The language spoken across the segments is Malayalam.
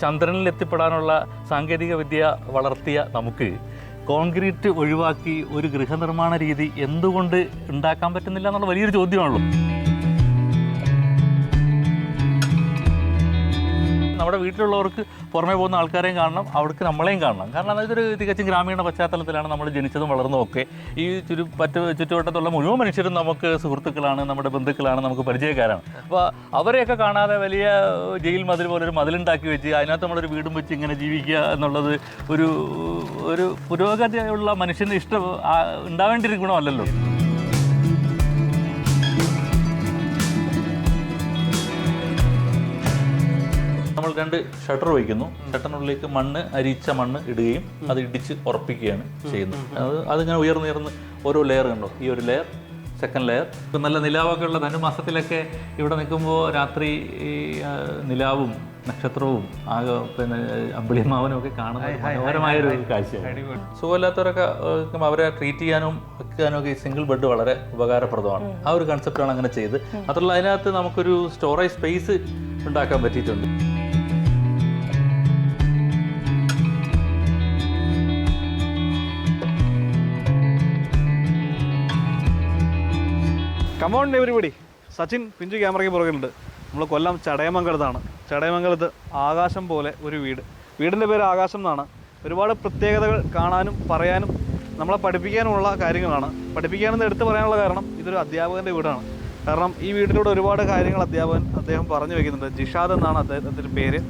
ചന്ദ്രനിൽ എത്തിപ്പെടാനുള്ള സാങ്കേതിക വിദ്യ വളർത്തിയ നമുക്ക് കോൺക്രീറ്റ് ഒഴിവാക്കി ഒരു ഗൃഹനിർമ്മാണ രീതി എന്തുകൊണ്ട് ഉണ്ടാക്കാൻ പറ്റുന്നില്ല എന്നുള്ള വലിയൊരു ചോദ്യമാണല്ലോ. നമ്മുടെ വീട്ടിലുള്ളവർക്ക് പുറമേ പോകുന്ന ആൾക്കാരെയും കാണണം അവർക്ക് നമ്മളെയും കാണണം. കാരണം ഇതൊരു തികച്ചും ഗ്രാമീണ പശ്ചാത്തലത്തിലാണ് നമ്മൾ ജനിച്ചതും വളർന്നതും ഒക്കെ ഈ ചുരു പറ്റ ചുറ്റുവട്ടത്തുള്ള മുഴുവൻ മനുഷ്യരും നമുക്ക് സുഹൃത്തുക്കളാണ് നമ്മുടെ ബന്ധുക്കളാണ് നമുക്ക് പരിചയക്കാരാണ്. അപ്പോൾ അവരെയൊക്കെ കാണാതെ വലിയ ജയിൽ മതിൽ പോലെ ഒരു മതിലുണ്ടാക്കി വെച്ച് അതിനകത്ത് നമ്മളൊരു വീടും വെച്ച് ഇങ്ങനെ ജീവിക്കുക എന്നുള്ളത് ഒരു ഒരു പുരോഗതിയുള്ള മനുഷ്യന്റെ ഇഷ്ടം ആ, നമ്മൾ രണ്ട് ഷട്ടർ വയ്ക്കുന്നു. ഷട്ടറിനുള്ളിലേക്ക് മണ്ണ് അരിച്ച മണ്ണ് ഇടുകയും അത് ഇടിച്ച് ഉറപ്പിക്കുകയാണ് ചെയ്യുന്നത്. അത് അതിങ്ങനെ ഉയർന്നുയർന്ന് ഓരോ ലെയർ ഉണ്ടോ ഈ ഒരു ലെയർ സെക്കൻഡ് ലെയർ ഇപ്പം നല്ല നിലാവൊക്കെ ഉള്ള ധനുമാസത്തിലൊക്കെ ഇവിടെ നിൽക്കുമ്പോൾ രാത്രി ഈ നിലാവും നക്ഷത്രവും ആകെ പിന്നെ അമ്പിളിമാവനും ഒക്കെ കാണുന്ന മനോഹരമായൊരു കാഴ്ചയാണ്. സുഖമില്ലാത്തവരൊക്കെ അവരെ ട്രീറ്റ് ചെയ്യാനും വെക്കാനും ഒക്കെ ഈ സിംഗിൾ ബെഡ് വളരെ ഉപകാരപ്രദമാണ്. ആ ഒരു കൺസെപ്റ്റാണ് അങ്ങനെ ചെയ്ത്. മാത്രമല്ല അതിനകത്ത് നമുക്കൊരു സ്റ്റോറേജ് സ്പേസ് ഉണ്ടാക്കാൻ പറ്റിയിട്ടുണ്ട്. കമോൺ എവരിപടി സച്ചിൻ പിഞ്ചു ക്യാമറയ്ക്ക് പുറകിലുണ്ട്. നമ്മൾ കൊല്ലം ചടയമംഗലത്താണ്. ചടയമംഗലത്ത് ആകാശം പോലെ ഒരു വീട്. വീടിന്റെ പേര് ആകാശം എന്നാണ്. ഒരുപാട് പ്രത്യേകതകൾ കാണാനും പറയാനും നമ്മളെ പഠിപ്പിക്കാനുമുള്ള കാര്യങ്ങളാണ്. പഠിപ്പിക്കാനെന്ന് എടുത്തു പറയാനുള്ള കാരണം ഇതൊരു അധ്യാപകന്റെ വീടാണ്. കാരണം ഈ വീട്ടിലൂടെ ഒരുപാട് കാര്യങ്ങൾ അധ്യാപകൻ അദ്ദേഹം പറഞ്ഞു വയ്ക്കുന്നുണ്ട് ജിഷാദ് എന്നാണ് അദ്ദേഹത്തിന്റെ പേര്.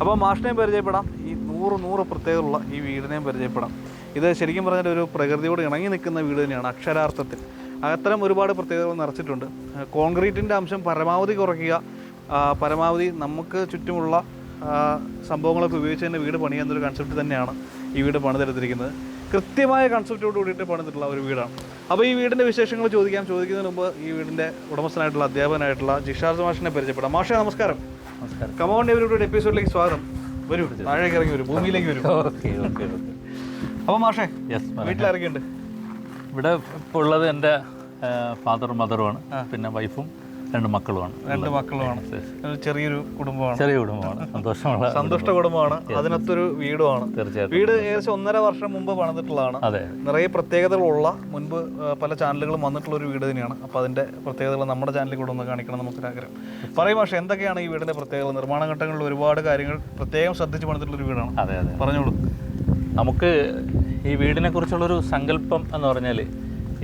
അപ്പോൾ മാഷിനെയും പരിചയപ്പെടാം. ഈ നൂറ് നൂറ് പ്രത്യേകതയുള്ള ഈ വീടിനെയും പരിചയപ്പെടാം. ഇത് ശരിക്കും പറഞ്ഞാൽ ഒരു പ്രകൃതിയോട് ഇണങ്ങി നിൽക്കുന്ന വീട് തന്നെയാണ് അക്ഷരാർത്ഥത്തിൽ. അത്തരം ഒരുപാട് പ്രത്യേകതകൾ നിറച്ചിട്ടുണ്ട്. കോൺക്രീറ്റിന്റെ അംശം പരമാവധി കുറയ്ക്കുക. പരമാവധി നമുക്ക് ചുറ്റുമുള്ള സംഭവങ്ങളൊക്കെ ഉപയോഗിച്ച് തന്നെ വീട് പണിയുക എന്നൊരു കൺസെപ്റ്റ് തന്നെയാണ് ഈ വീട് പണിതെടുത്തിരിക്കുന്നത്. കൃത്യമായ കൺസെപ്റ്റോട് കൂടിയിട്ട് പണിതിട്ടുള്ള ഒരു വീടാണ്. അപ്പോൾ ഈ വീടിന്റെ വിശേഷങ്ങൾ ചോദിക്കാം. ചോദിക്കുന്നതിന് മുമ്പ് ഈ വീടിന്റെ ഉടമസ്ഥനായിട്ടുള്ള അധ്യാപകനായിട്ടുള്ള ജിഷാർജ് മാഷിനെ പരിചയപ്പെടാം. മാഷെ നമസ്കാരം. നമസ്കാരം. കമോൺ ഇവരുടെ എപ്പിസോഡിലേക്ക് സ്വാഗതം. വരൂ താഴേക്ക് ഇറങ്ങി വരും ഭൂമിയിലേക്ക് വരും. Okay okay okay. അപ്പോൾ മാഷേ വീട്ടിലിറങ്ങിയുണ്ട് ഇവിടെ ഇപ്പോൾ ഉള്ളത് എന്റെ ഫാദറും മദറുമാണ് പിന്നെ വൈഫും രണ്ട് മക്കളുമാണ് രണ്ട് മക്കളുമാണ്. ചെറിയൊരു കുടുംബമാണ്. ചെറിയ കുടുംബമാണ്. സന്തോഷമുള്ള സന്തുഷ്ട കുടുംബമാണ്. അതിനകത്തൊരു വീടുമാണ്. തീർച്ചയായിട്ടും. വീട് ഏകദേശം ഒന്നര വർഷം മുമ്പ് പണിതിട്ടുള്ളതാണ്. അതെ. നിറയെ പ്രത്യേകതകളുള്ള മുൻപ് പല ചാനലുകളും വന്നിട്ടുള്ള ഒരു വീട് തന്നെയാണ്. അപ്പോൾ അതിന്റെ പ്രത്യേകതകൾ നമ്മുടെ ചാനലിൽ കൂടെ ഒന്ന് കാണിക്കണം നമുക്കൊരു ആഗ്രഹം പറയും പക്ഷേ എന്തൊക്കെയാണ് ഈ വീടിന്റെ പ്രത്യേകത നിർമ്മാണ ഘട്ടങ്ങളിൽ ഒരുപാട് കാര്യങ്ങൾ പ്രത്യേകം ശ്രദ്ധിച്ച് പണിതിട്ടുള്ള ഒരു വീടാണ്. അതെ അതെ. പറഞ്ഞോളൂ. നമുക്ക് ഈ വീടിനെ കുറിച്ചുള്ളൊരു സങ്കല്പം എന്ന് പറഞ്ഞാൽ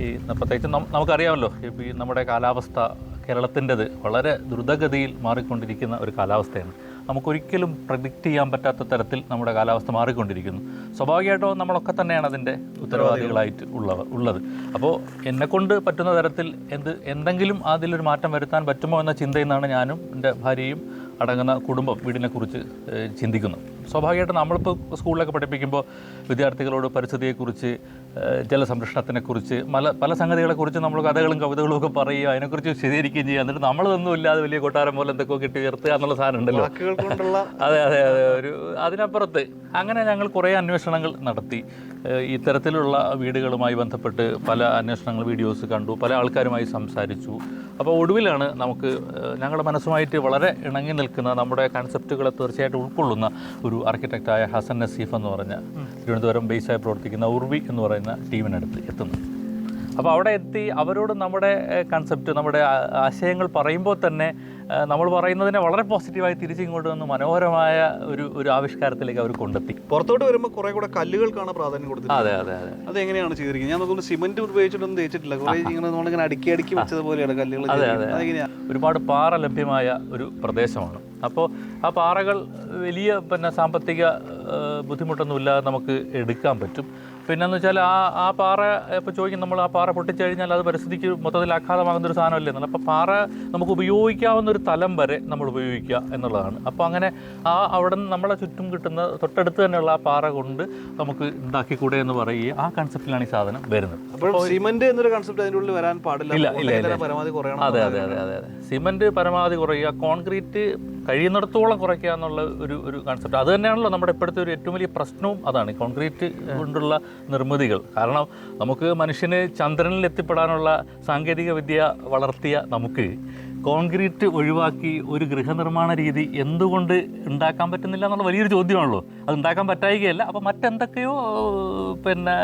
ഈ പ്രത്യേകിച്ച് നമുക്കറിയാമല്ലോ ഇപ്പോൾ ഈ നമ്മുടെ കാലാവസ്ഥ കേരളത്തിന്റെത് വളരെ ദ്രുതഗതിയിൽ മാറിക്കൊണ്ടിരിക്കുന്ന ഒരു കാലാവസ്ഥയാണ്. നമുക്കൊരിക്കലും പ്രഡിക്റ്റ് ചെയ്യാൻ പറ്റാത്ത തരത്തിൽ നമ്മുടെ കാലാവസ്ഥ മാറിക്കൊണ്ടിരിക്കുന്നു. സ്വാഭാവികമായിട്ടും നമ്മളൊക്കെ തന്നെയാണ് അതിന്റെ ഉത്തരവാദികളായിട്ട് ഉള്ളവ ഉള്ളത്. അപ്പോൾ എന്നെക്കൊണ്ട് പറ്റുന്ന തരത്തിൽ എന്ത് എന്തെങ്കിലും അതിലൊരു മാറ്റം വരുത്താൻ പറ്റുമോ എന്ന ചിന്തയിൽ നിന്നാണ് ഞാനും എന്റെ ഭാര്യയും അടങ്ങുന്ന കുടുംബം വീടിനെക്കുറിച്ച് ചിന്തിക്കുന്നു സ്വാഭാവികമായിട്ടും നമ്മളിപ്പോൾ സ്കൂളിലൊക്കെ പഠിപ്പിക്കുമ്പോൾ വിദ്യാർത്ഥികളോട് പരിസ്ഥിതിയെക്കുറിച്ച് ജലസംരക്ഷണത്തിനെക്കുറിച്ച് പല പല സംഗതികളെക്കുറിച്ച് നമ്മൾ കഥകളും കവിതകളും ഒക്കെ പറയുക അതിനെക്കുറിച്ച് വിശദീകരിക്കുകയും ചെയ്യുക. എന്നിട്ട് നമ്മളതൊന്നും ഇല്ലാതെ വലിയ കൊട്ടാരം പോലെ എന്തൊക്കെ കിട്ടി ഉയർത്തുക എന്നുള്ള സാധനം ഉണ്ടല്ലോ. അതെ അതെ അതെ. ഒരു അതിനപ്പുറത്ത് അങ്ങനെ ഞങ്ങൾ കുറേ അന്വേഷണങ്ങൾ നടത്തി. ഇത്തരത്തിലുള്ള വീടുകളുമായി ബന്ധപ്പെട്ട് പല അന്വേഷണങ്ങൾ വീഡിയോസ് കണ്ടു പല ആൾക്കാരുമായി സംസാരിച്ചു. അപ്പോൾ ഒടുവിലാണ് നമുക്ക് ഞങ്ങളുടെ മനസ്സുമായിട്ട് വളരെ ഇണങ്ങി നിൽക്കുന്ന നമ്മുടെ കൺസെപ്റ്റുകളെ തീർച്ചയായിട്ടും ഉൾക്കൊള്ളുന്ന ഒരു ആർക്കിടെക്റ്റായ ഹസൻ നസീഫ് എന്ന് പറഞ്ഞ തിരുവനന്തപുരം ബേസായി പ്രവർത്തിക്കുന്ന ഉർവി എന്ന് പറയുന്ന ടീമിനടുത്ത് എത്തുന്നു. അപ്പോൾ അവിടെ എത്തി അവരോട് നമ്മുടെ കൺസെപ്റ്റ് നമ്മുടെ ആശയങ്ങൾ പറയുമ്പോൾ തന്നെ നമ്മൾ പറയുന്നതിനെ വളരെ പോസിറ്റീവായി തിരിച്ചിങ്ങോട്ട് വന്ന് മനോഹരമായ ഒരു ഒരു ആവിഷ്കാരത്തിലേക്ക് അവർ കൊണ്ടെത്തി. പുറത്തോട്ട് വരുമ്പോൾ കുറെ കൂടെ കല്ലുകൾക്കാണ് പ്രാധാന്യം കൊടുത്തത് അതെ അതെ അതെ. അത് എങ്ങനെയാണ് ചെയ്തിരിക്കുന്നത്? ഞാൻ നോക്കുമ്പോൾ സിമെന്റ് ഉപയോഗിച്ചിട്ടൊന്നും തേച്ചിട്ടില്ല. കുറെ ഇങ്ങനെ നമ്മളിങ്ങനെ അടുക്കി അടുക്കി വെച്ചതുപോലെയാണ് കല്ലുകൾ അതെ അതെ ഒരുപാട് പാറ ലഭ്യമായ ഒരു പ്രദേശമാണ്. അപ്പോൾ ആ പാറകൾ വലിയ പിന്നെ സാമ്പത്തിക ബുദ്ധിമുട്ടൊന്നും ബുദ്ധിമുട്ടൊന്നുമില്ലാതെ നമുക്ക് എടുക്കാൻ പറ്റും. പിന്നെന്ന് വെച്ചാൽ ആ ആ പാറ ഇപ്പോൾ ചോദിക്കും നമ്മൾ ആ പാറ പൊട്ടിച്ചു കഴിഞ്ഞാൽ അത് പരിസ്ഥിതിക്ക് മൊത്തത്തിൽ ആഘാതമാകുന്ന ഒരു സാധനമല്ലേ എന്നുള്ളത് അപ്പോൾ പാറ നമുക്ക് ഉപയോഗിക്കാവുന്ന ഒരു തലം വരെ നമ്മൾ ഉപയോഗിക്കുക എന്നുള്ളതാണ്. അപ്പോൾ അങ്ങനെ ആ അവിടെ നിന്ന് നമ്മളെ ചുറ്റും കിട്ടുന്ന തൊട്ടടുത്ത് തന്നെയുള്ള ആ പാറ കൊണ്ട് നമുക്ക് ഉണ്ടാക്കിക്കൂടെ എന്ന് പറയുകയും ആ കൺസെപ്റ്റിലാണ് ഈ സാധനം വരുന്നത്. അപ്പോൾ സിമെന്റ് എന്നൊരു കൺസെപ്റ്റ് അതിന്റെ ഉള്ളിൽ വരാൻ പാടില്ല. ഇല്ല, ഇല്ല, പരമാവധി കുറയണം അതെ അതെ അതെ അതെ അതെ. സിമന്റ് പരമാവധി കുറയുക കോൺക്രീറ്റ് കഴിയുന്നിടത്തോളം കുറയ്ക്കുക എന്നുള്ള ഒരു ഒരു കൺസെപ്റ്റ് അത് തന്നെയാണല്ലോ നമ്മുടെ ഇപ്പോഴത്തെ ഒരു ഏറ്റവും വലിയ പ്രശ്നവും അതാണ് കോൺക്രീറ്റ് കൊണ്ടുള്ള നിർമ്മിതികൾ. കാരണം നമുക്ക് മനുഷ്യന് ചന്ദ്രനിൽ എത്തിപ്പെടാനുള്ള സാങ്കേതിക വിദ്യ വളർത്തിയ നമുക്ക് കോൺക്രീറ്റ് ഒഴിവാക്കി ഒരു ഗൃഹനിർമ്മാണ രീതി എന്തുകൊണ്ട് ഉണ്ടാക്കാൻ പറ്റുന്നില്ല എന്നുള്ള വലിയൊരു ചോദ്യമാണല്ലോ. അത് ഉണ്ടാക്കാൻ പറ്റായികയല്ല. അപ്പോൾ മറ്റെന്തൊക്കെയോ പിന്നെ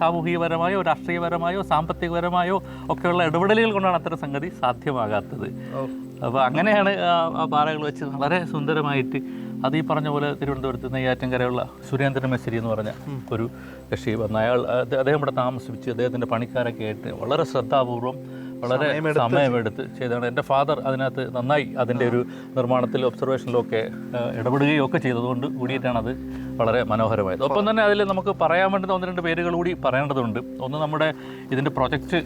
സാമൂഹികപരമായോ രാഷ്ട്രീയപരമായോ സാമ്പത്തികപരമായോ ഒക്കെയുള്ള ഇടപെടലുകൾ കൊണ്ടാണ് അത്തരം സംഗതി സാധ്യമാകാത്തത്. അപ്പോൾ അങ്ങനെയാണ് ആ പാറകൾ വെച്ച് വളരെ സുന്ദരമായിട്ട് അത് ഈ പറഞ്ഞ പോലെ തിരുവനന്തപുരത്ത് നെയ്യാറ്റിൻകരയുള്ള സുരേന്ദ്രൻ മെസ്സിരി എന്ന് പറഞ്ഞ ഒരു കക്ഷി വന്ന അയാൾ അദ്ദേഹം ഇവിടെ താമസിപ്പിച്ച് അദ്ദേഹത്തിന്റെ പണിക്കാരൊക്കെ ആയിട്ട് വളരെ ശ്രദ്ധാപൂർവം വളരെ സമയമെടുത്ത് ചെയ്തതാണ്. എന്റെ ഫാദർ അതിനകത്ത് നന്നായി അതിന്റെ ഒരു നിർമ്മാണത്തിൽ ഒബ്സർവേഷനിലൊക്കെ ഇടപെടുകയും ഒക്കെ ചെയ്തതുകൊണ്ട് കൂടിയിട്ടാണ് അത് വളരെ മനോഹരമായത്. ഒപ്പം തന്നെ അതിൽ നമുക്ക് പറയാൻ വേണ്ടുന്ന ഒന്ന് രണ്ട് പേരുകൾ കൂടി പറയേണ്ടതുണ്ട്. ഒന്ന് നമ്മുടെ ഇതിന്റെ പ്രൊജക്റ്റ്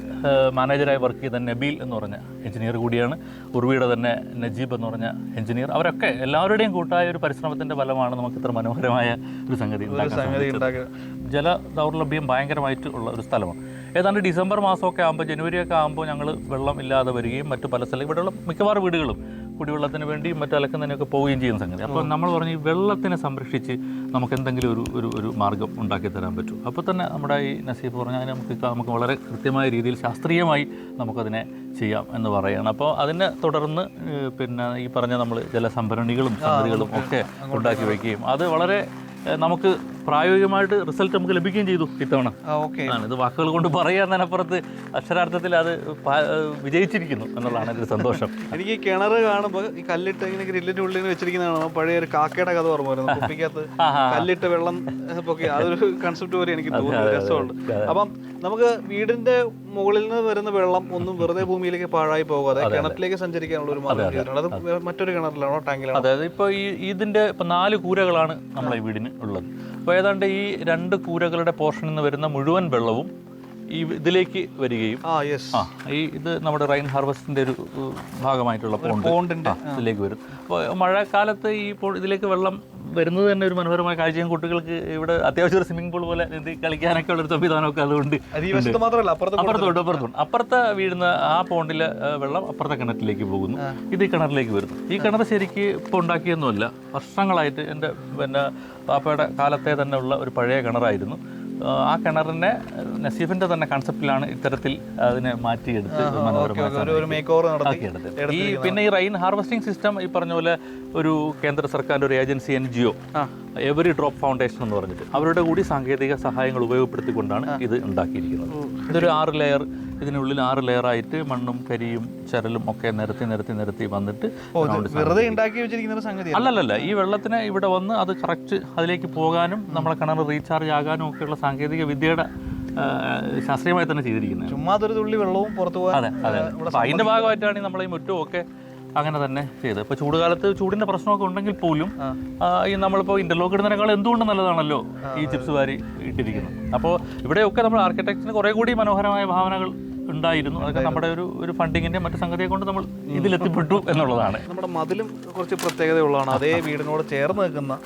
മാനേജറായി വർക്ക് ചെയ്ത നബീൽ എന്ന് പറഞ്ഞ എഞ്ചിനീയർ കൂടിയാണ്. ഉർവിയുടെ തന്നെ നജീബ് എന്ന് പറഞ്ഞ എഞ്ചിനീയർ. അവരൊക്കെ എല്ലാവരുടെയും കൂട്ടായ ഒരു പരിശ്രമത്തിന്റെ ഫലമാണ് നമുക്ക് ഇത്ര മനോഹരമായ ഒരു സംഗതി ജല ദൗർലഭ്യം ഭയങ്കരമായിട്ട് ഉള്ള ഒരു സ്ഥലമാണ്. ഏതാണ്ട് ഡിസംബർ മാസമൊക്കെ ആകുമ്പോൾ ജനുവരി ഒക്കെ ആകുമ്പോൾ ഞങ്ങൾ വെള്ളം ഇല്ലാതെ വരികയും മറ്റു പല സ്ഥലം ഇവിടെയുള്ള മിക്കവാറും വീടുകളും കുടിവെള്ളത്തിന് വേണ്ടി മറ്റു അലക്കുന്നതിനൊക്കെ പോവുകയും ചെയ്യുന്ന സംഗതി. അപ്പോൾ നമ്മൾ പറഞ്ഞ് ഈ വെള്ളത്തിനെ സംരക്ഷിച്ച് നമുക്ക് എന്തെങ്കിലും ഒരു ഒരു ഒരു മാർഗം ഉണ്ടാക്കി തരാൻ പറ്റും. അപ്പോൾ തന്നെ നമ്മുടെ ഈ നസീബ് പറഞ്ഞാൽ നമുക്ക് നമുക്ക് വളരെ കൃത്യമായ രീതിയിൽ ശാസ്ത്രീയമായി നമുക്കതിനെ ചെയ്യാം എന്ന് പറയുകയാണ്. അപ്പോൾ അതിനെ തുടർന്ന് പിന്നെ ഈ പറഞ്ഞ നമ്മൾ ജലസംഭരണികളും സംഗതികളും ഒക്കെ ഉണ്ടാക്കി വയ്ക്കുകയും അത് വളരെ നമുക്ക് പ്രായോഗികമായിട്ട് റിസൾട്ട് നമുക്ക് ലഭിക്കുകയും ചെയ്തു ഇത്തവണ. ആണ് ഇത് വാക്കുകൾ കൊണ്ട് പറയാന്നതിനപ്പുറത്ത് അക്ഷരാർത്ഥത്തിൽ അത് വിജയിച്ചിരിക്കുന്നു എന്നുള്ളതാണ് എന്റെ ഒരു സന്തോഷം. എനിക്ക് ഈ കിണർ കാണുമ്പോൾ ഈ കല്ലിട്ട് ഇങ്ങനെ ഗ്രില്ലിന്റെ ഉള്ളിൽ വെച്ചിരിക്കുന്നതാണ്. പഴയ ഒരു കാക്കയുടെ കഥ ഓർമ്മ വരുന്നത് കുപ്പിക്കകത്ത്. കല്ലിട്ട് വെള്ളം പൊക്കി. അതൊരു കൺസെപ്റ്റ് പോലെ എനിക്ക് തോന്നുന്നു. രസമുണ്ട്. അപ്പം നമുക്ക് വീടിന്റെ മുകളിൽ നിന്ന് വരുന്ന വെള്ളം ഒന്നും വെറുതെ ഭൂമിയിലേക്ക് പാഴായി പോകാതെ കിണറ്റിലേക്ക് സഞ്ചരിക്കാനുള്ള ഒരു മാർഗം ചെയ്തിട്ടുണ്ട് അത്. മറ്റൊരു കിണറിലാണോ? ടാങ്കിലാണോ? അതായത് ഇപ്പോൾ ഈ ഇതിന്റെ ഇപ്പം നാല് കൂരകളാണ് നമ്മളെ വീടിന് ഉള്ളത്. അപ്പോൾ ഏതാണ്ട് ഈ രണ്ട് കൂരകളുടെ പോർഷനിൽ നിന്ന് വരുന്ന മുഴുവൻ വെള്ളവും ഈ ഇതിലേക്ക് വരികയും ആ ഈ ഇത് നമ്മുടെ റൈൻ ഹാർവെസ്റ്റിന്റെ ഒരു ഭാഗമായിട്ടുള്ള പോണ്ട്. പോണ്ടിന്റെ ഇതിലേക്ക് വരും. അപ്പോൾ മഴക്കാലത്ത് ഈ ഇതിലേക്ക് വെള്ളം വരുന്നത് തന്നെ ഒരു മനോഹരമായ കാഴ്ചയും കുട്ടികൾക്ക് ഇവിടെ അത്യാവശ്യം ഒരു സ്വിമ്മിംഗ് പൂൾ പോലെ കളിക്കാനൊക്കെ ഉള്ള ഒരു സംവിധാനമൊക്കെ അതുകൊണ്ട് മാത്രമല്ല അപ്പുറത്ത് അപ്പുറത്തോട്ട് അപ്പുറത്തോട്ട് അപ്പുറത്തെ വീഴുന്ന ആ പോണ്ടിലെ വെള്ളം അപ്പുറത്തെ കിണറ്റിലേക്ക് പോകുന്നു. ഇത് ഈ കിണറിലേക്ക് വരുന്നു. ഈ കിണർ ശരിക്ക് ഇപ്പോൾ ഉണ്ടാക്കിയൊന്നുമല്ല. വർഷങ്ങളായിട്ട് എന്റെ പിന്നെ പാപ്പയുടെ കാലത്തെ തന്നെ ഉള്ള ഒരു പഴയ കിണറായിരുന്നു. ആ, കിണറിന്റെ നസീഫിന്റെ തന്നെ കൺസെപ്റ്റിലാണ് ഇത്തരത്തിൽ അതിനെ മാറ്റിയെടുത്ത് ഈ പിന്നെ ഈ റെയിൻ ഹാർവസ്റ്റിംഗ് സിസ്റ്റം ഈ പറഞ്ഞ പോലെ ഒരു കേന്ദ്ര സർക്കാരിന്റെ ഒരു agency N G O every drop foundation എന്ന് പറഞ്ഞിട്ട് അവരുടെ കൂടി സാങ്കേതിക സഹായങ്ങൾ ഉപയോഗപ്പെടുത്തിക്കൊണ്ടാണ് ഇത് ഉണ്ടാക്കിയിരിക്കുന്നത്. ഇതൊരു ആറ് ലെയർ ഇതിനുള്ളിൽ ആറ് ലെയറായിട്ട് മണ്ണും കരിയും ചരലും ഒക്കെ നിരത്തി നിരത്തി നിരത്തി വന്നിട്ട് വെറുതെ ഉണ്ടാക്കി വെച്ചിരിക്കുന്ന സംഗതി അല്ലല്ല ഈ വെള്ളത്തിന് ഇവിടെ വന്ന് അത് കറക്റ്റ് അതിലേക്ക് പോകാനും നമ്മളെ കിണർ റീചാർജ് ആകാനും ഒക്കെയുള്ള സാങ്കേതിക വിദ്യയുടെ ശാസ്ത്രീയമായി തന്നെ ചെയ്തിരിക്കുന്നത്. ചുമ്മാതൊരു തുള്ളി വെള്ളവും പുറത്തു പോകാൻ അതെ അതെ. അതിന്റെ ഭാഗമായിട്ടാണ് നമ്മൾ ഈ മുറ്റവും ഒക്കെ അങ്ങനെ തന്നെ ചെയ്ത് ഇപ്പോൾ ചൂടുകാലത്ത് ചൂടിന്റെ പ്രശ്നമൊക്കെ ഉണ്ടെങ്കിൽ പോലും ഈ നമ്മളിപ്പോൾ ഇന്റർലോക്ക് ഇടുന്നതിനേക്കാൾ എന്തുകൊണ്ട് നല്ലതാണല്ലോ ഈ ചിപ്സ് വാരി ഇട്ടിരിക്കുന്നത്. അപ്പോൾ ഇവിടെയൊക്കെ നമ്മൾ ആർക്കിടെക്ടിന് കുറേ കൂടി മനോഹരമായ ഭാവനകൾ ഉണ്ടായിരുന്നു. അതൊക്കെ നമ്മുടെ ഒരു ഒരു ഫണ്ടിങ്ങിന്റെ മറ്റു സംഗതിയെ കൊണ്ട് നമ്മൾ ഇതിലെത്തിപ്പെട്ടു എന്നുള്ളതാണ്. നമ്മുടെ മതിലും കുറച്ച് പ്രത്യേകതയുള്ളതാണ്. അതേ വീടിനോട് ചേർന്ന് നിൽക്കുന്ന